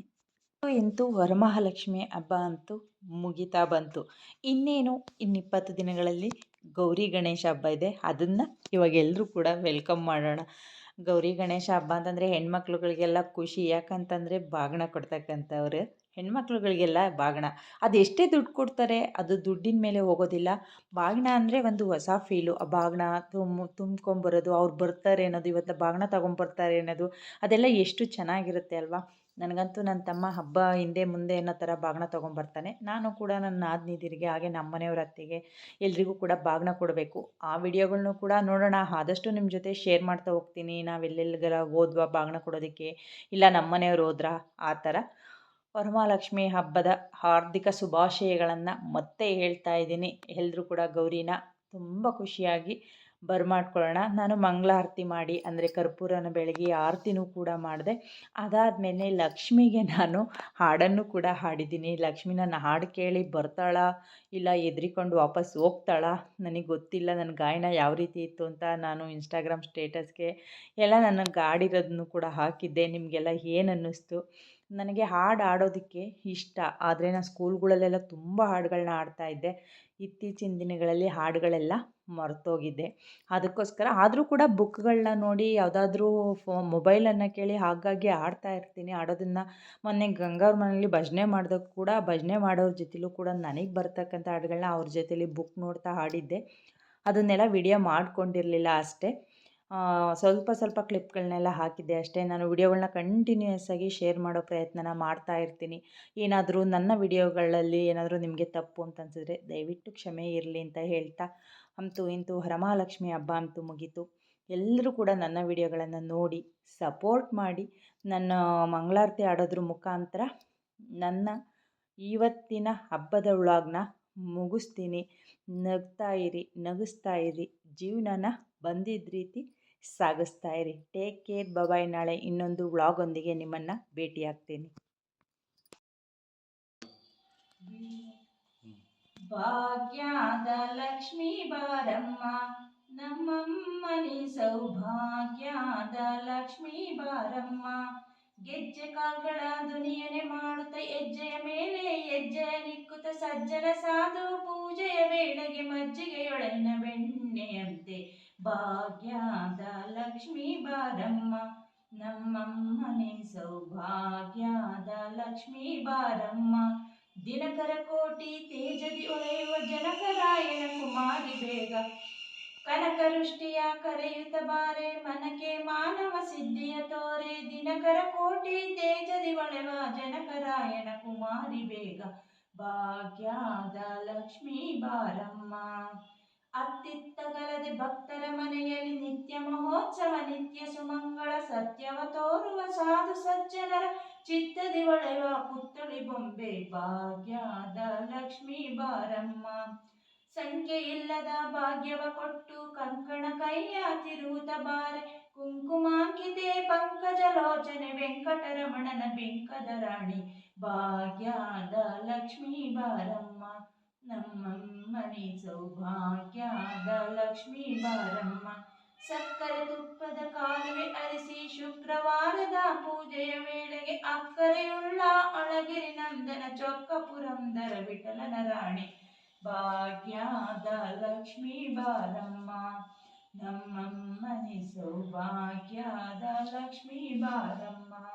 ಇಂತೂ ವರಮಹಾಲಕ್ಷ್ಮಿ ಹಬ್ಬ ಅಂತೂ ಮುಗಿತಾ ಬಂತು. ಇನ್ನೇನು ಇನ್ನಿಪ್ಪತ್ತು ದಿನಗಳಲ್ಲಿ ಗೌರಿ ಗಣೇಶ ಹಬ್ಬ ಇದೆ. ಅದನ್ನು ಇವಾಗ ಎಲ್ಲರೂ ಕೂಡ ವೆಲ್ಕಮ್ ಮಾಡೋಣ. ಗೌರಿ ಗಣೇಶ ಹಬ್ಬ ಅಂತಂದರೆ ಹೆಣ್ಮಕ್ಳುಗಳಿಗೆಲ್ಲ ಖುಷಿ. ಯಾಕಂತಂದರೆ ಬಾಗಿನ ಕೊಡ್ತಕ್ಕಂಥವ್ರು. ಹೆಣ್ಮಕ್ಳುಗಳಿಗೆಲ್ಲ ಬಾಗಿಣ. ಅದು ಎಷ್ಟೇ ದುಡ್ಡು ಕೊಡ್ತಾರೆ, ಅದು ದುಡ್ಡಿನ ಮೇಲೆ ಹೋಗೋದಿಲ್ಲ. ಬಾಗಿಣ ಅಂದರೆ ಒಂದು ಹೊಸ ಫೀಲು ಆ ಬಾಗಿಣ ತುಂಬ ತುಂಬ್ಕೊಂಬರೋದು, ಅವ್ರು ಬರ್ತಾರೆ ಅನ್ನೋದು, ಇವತ್ತು ಬಾಗಿಣ ತೊಗೊಂಬರ್ತಾರೆ ಅನ್ನೋದು, ಅದೆಲ್ಲ ಎಷ್ಟು ಚೆನ್ನಾಗಿರುತ್ತೆ ಅಲ್ವಾ? ನನಗಂತೂ ನನ್ನ ತಮ್ಮ ಹಬ್ಬ ಹಿಂದೆ ಮುಂದೆ ಅನ್ನೋ ಥರ ಬಾಗಿಣ ತೊಗೊಂಬರ್ತಾನೆ. ನಾನು ಕೂಡ ನನ್ನ ನಾದಿನಿದಿರಿಗೆ, ಹಾಗೆ ನಮ್ಮ ಮನೆಯವ್ರ ಅತ್ತೆಗೆ, ಎಲ್ರಿಗೂ ಕೂಡ ಬಾಗಿಣ ಕೊಡಬೇಕು. ಆ ವಿಡಿಯೋಗಳನ್ನು ಕೂಡ ನೋಡೋಣ. ಆದಷ್ಟು ನಿಮ್ಮ ಜೊತೆ ಶೇರ್ ಮಾಡ್ತಾ ಹೋಗ್ತೀನಿ. ನಾವು ಎಲ್ಲೆಲ್ಲಿಗೆಲ್ಲ ಹೋದ್ವಾ ಬಾಗಿಣ ಕೊಡೋದಕ್ಕೆ? ಇಲ್ಲ ನಮ್ಮ ಮನೆಯವ್ರು ಹೋದ್ರಾ? ಆ ಥರ. ವರಮಹಾಲಕ್ಷ್ಮಿ ಹಬ್ಬದ ಹಾರ್ದಿಕ ಶುಭಾಶಯಗಳನ್ನು ಮತ್ತೆ ಹೇಳ್ತಾ ಇದ್ದೀನಿ. ಎಲ್ಲರೂ ಕೂಡ ಗೌರಿನ ತುಂಬ ಖುಷಿಯಾಗಿ ಬರ್ಮಾಡ್ಕೊಳ್ಳೋಣ. ನಾನು ಮಂಗಳಾರತಿ ಮಾಡಿ, ಅಂದರೆ ಕರ್ಪೂರನ ಬೆಳಗ್ಗೆ ಆರತಿನೂ ಕೂಡ ಮಾಡಿದೆ. ಅದಾದಮೇಲೆ ಲಕ್ಷ್ಮಿಗೆ ನಾನು ಹಾಡನ್ನು ಕೂಡ ಹಾಡಿದ್ದೀನಿ. ಲಕ್ಷ್ಮಿ ನನ್ನ ಹಾಡು ಕೇಳಿ ಬರ್ತಾಳಾ? ಇಲ್ಲ ಎದ್ರಿಕೊಂಡು ವಾಪಸ್ ಹೋಗ್ತಾಳಾ? ನನಗೆ ಗೊತ್ತಿಲ್ಲ ನನ್ನ ಗಾಯನ ಯಾವ ರೀತಿ ಇತ್ತು ಅಂತ ನಾನು ಇನ್ಸ್ಟಾಗ್ರಾಮ್ ಸ್ಟೇಟಸ್ಗೆ ಎಲ್ಲ ನನ್ನ ಗಾಡಿರೋದನ್ನು ಕೂಡ ಹಾಕಿದ್ದೆ. ನಿಮಗೆಲ್ಲ ಏನು ಅನ್ನಿಸ್ತು? ನನಗೆ ಹಾಡು ಹಾಡೋದಕ್ಕೆ ಇಷ್ಟ. ಆದರೆ ನಾನು ಸ್ಕೂಲ್ಗಳಲ್ಲೆಲ್ಲ ತುಂಬ ಹಾಡುಗಳನ್ನ ಹಾಡ್ತಾಯಿದ್ದೆ ಇತ್ತೀಚಿನ ದಿನಗಳಲ್ಲಿ ಹಾಡುಗಳೆಲ್ಲ ಮರ್ತೋಗಿದ್ದೆ ಅದಕ್ಕೋಸ್ಕರ ಆದರೂ ಕೂಡ ಬುಕ್ಗಳನ್ನ ನೋಡಿ ಯಾವುದಾದ್ರೂ ಫೋ, ಮೊಬೈಲನ್ನು ಕೇಳಿ ಹಾಗಾಗಿ ಹಾಡ್ತಾ ಇರ್ತೀನಿ. ಹಾಡೋದನ್ನು ಮೊನ್ನೆ ಗಂಗಾವ್ರ ಮನೇಲಿ ಭಜನೆ ಮಾಡಿದಾಗ ಕೂಡ, ಭಜನೆ ಮಾಡೋರ ಜೊತೆಲೂ ಕೂಡ ನನಗೆ ಬರ್ತಕ್ಕಂಥ ಹಾಡುಗಳನ್ನ ಅವ್ರ ಜೊತೇಲಿ ಬುಕ್ ನೋಡ್ತಾ ಹಾಡಿದ್ದೆ. ಅದನ್ನೆಲ್ಲ ವಿಡಿಯೋ ಮಾಡ್ಕೊಂಡಿರಲಿಲ್ಲ ಅಷ್ಟೇ. ಸ್ವಲ್ಪ ಸ್ವಲ್ಪ ಕ್ಲಿಪ್ಗಳನ್ನೆಲ್ಲ ಹಾಕಿದ್ದೆ ಅಷ್ಟೇ. ನಾನು ವಿಡಿಯೋಗಳನ್ನ ಕಂಟಿನ್ಯೂಯಸ್ ಆಗಿ ಶೇರ್ ಮಾಡೋ ಪ್ರಯತ್ನನ ಮಾಡ್ತಾ ಇರ್ತೀನಿ. ಏನಾದರೂ ನನ್ನ ವಿಡಿಯೋಗಳಲ್ಲಿ ಏನಾದರೂ ನಿಮಗೆ ತಪ್ಪು ಅಂತ ಅನ್ಸಿದ್ರೆ ದಯವಿಟ್ಟು ಕ್ಷಮೆ ಇರಲಿ ಅಂತ ಹೇಳ್ತಾ ಅಂತೂ ಇಂತೂ ವರಮಹಾಲಕ್ಷ್ಮಿ ಹಬ್ಬ ಅಂತೂ ಮುಗೀತು. ಎಲ್ಲರೂ ಕೂಡ ನನ್ನ ವಿಡಿಯೋಗಳನ್ನು ನೋಡಿ ಸಪೋರ್ಟ್ ಮಾಡಿ, ನನ್ನ ಮಂಗಳಾರತಿ ಆಡೋದ್ರ ಮುಖಾಂತರ ನನ್ನ ಇವತ್ತಿನ ಹಬ್ಬದ ವ್ಲಾಗ್ನ ಮುಗಿಸ್ತೀನಿ. ನಗ್ತಾ ಇರಿ, ನಗಿಸ್ತಾ ಇರಿ. ಜೀವನನ ಬಂದಿದ್ದ ರೀತಿ ಸಾಗಿಸ್ತಾ ಇರಿ ಟೇಕ್ ಕೇರ್ ಬಬಾಯ್ ನಾಳೆ ಇನ್ನೊಂದು ವ್ಲಾಗೊಂದಿಗೆ ನಿಮ್ಮನ್ನು ಭೇಟಿಯಾಗ್ತೀನಿ. ಭಾಗ್ಯದ ಲಕ್ಷ್ಮೀ ಬಾರಮ್ಮ, ನಮ್ಮಮ್ಮನಿ ಸೌಭಾಗ್ಯದ ಲಕ್ಷ್ಮೀ ಬಾರಮ್ಮ. ಗೆಜ್ಜೆ ಕಾಲ್ಗಳ ದುನಿಯನೆ ಮಾಡುತ್ತ ಹೆಜ್ಜೆಯ ಮೇಲೆ ಹೆಜ್ಜೆಯ ನಿಕ್ಕುತ್ತ ಸಜ್ಜನ ಸಾಧು ಪೂಜೆಯ ವೇಳೆಗೆ ಮಜ್ಜಿಗೆಯೊಳನ್ನ ಬೆಣ್ಣೆಯಂತೆ ಭಾಗ್ಯದ ಲಕ್ಷ್ಮೀ ಬಾರಮ್ಮ ನಮ್ಮಮ್ಮನೆ ಸೌಭಾಗ್ಯದ ಲಕ್ಷ್ಮೀ ಬಾರಮ್ಮ. ದಿನಕರ ಕೋಟಿ ತೇಜದಿ ಒಳೆಯುವ ಜನಕರಾಯನ ಕುಮಾರಿ ಬೇಗ. ಕನಕರುಷ್ಟಿಯ ಕರೆಯುತ್ತ ಬಾರೆ ಮನಕೆ ಮಾನವ ಸಿದ್ಧಿಯ ತೋರೆ. ದಿನಕರ ಕೋಟಿ ತೇಜದಿ ಒಳೆವ ಜನಕರಾಯನ ಕುಮಾರಿ ಬೇಗ. ಭಾಗ್ಯದ ಲಕ್ಷ್ಮೀ ಬಾರಮ್ಮ. ಅತ್ತಿತ್ತಗಲದೆ ಭಕ್ತರ ಮನೆಯಲ್ಲಿ ನಿತ್ಯ ಮಹೋತ್ಸವ, ನಿತ್ಯ ಸುಮಂಗಳ ಸತ್ಯವ ತೋರುವ ಸಾಧು ಸಜ್ಜನರ ಚಿತ್ತದಿ ಒಳೆಯುವ ಪುತ್ತಳಿ ಬೊಂಬೆ ಭಾಗ್ಯದ ಲಕ್ಷ್ಮೀ ಬಾರಮ್ಮ. ಸಂಖ್ಯೆ ಇಲ್ಲದ ಭಾಗ್ಯವ ಕೊಟ್ಟು ಕಂಕಣ ಕೈಯ ತಿರುವುತ ಬಾರೆ, ಕುಂಕುಮಾಂಕಿತೆ ಪಂಕಜಲೋಚನೆ ವೆಂಕಟರಮಣನ ಬೆಂಕದ ರಾಣಿ ಭಾಗ್ಯದ ಲಕ್ಷ್ಮೀ ಬಾರಮ್ಮ. ನಮ್ಮಮ್ಮನಿ ಸೌಭಾಗ್ಯದ ಲಕ್ಷ್ಮೀ ಬಾರಮ್ಮ. ಸಕ್ಕರೆ ತುಪ್ಪದ ಕಾಲುವೆ ಅರಿಸಿ ಶುಕ್ರವಾರದ ಪೂಜೆಯ ವೇಳೆಗೆ ಅಕ್ಕರೆಯುಳ್ಳ ಅಳಗಿರಿ ನಂದನ ಚೊಕ್ಕ ಪುರಂದರ ವಿಠಲನ ರಾಣಿ. ಭಾಗ್ಯದ ಲಕ್ಷ್ಮೀ ಬಾರಮ್ಮ. ನಮ್ಮಮ್ಮನಿ ಸೌಭಾಗ್ಯದ ಲಕ್ಷ್ಮೀ ಬಾರಮ್ಮ.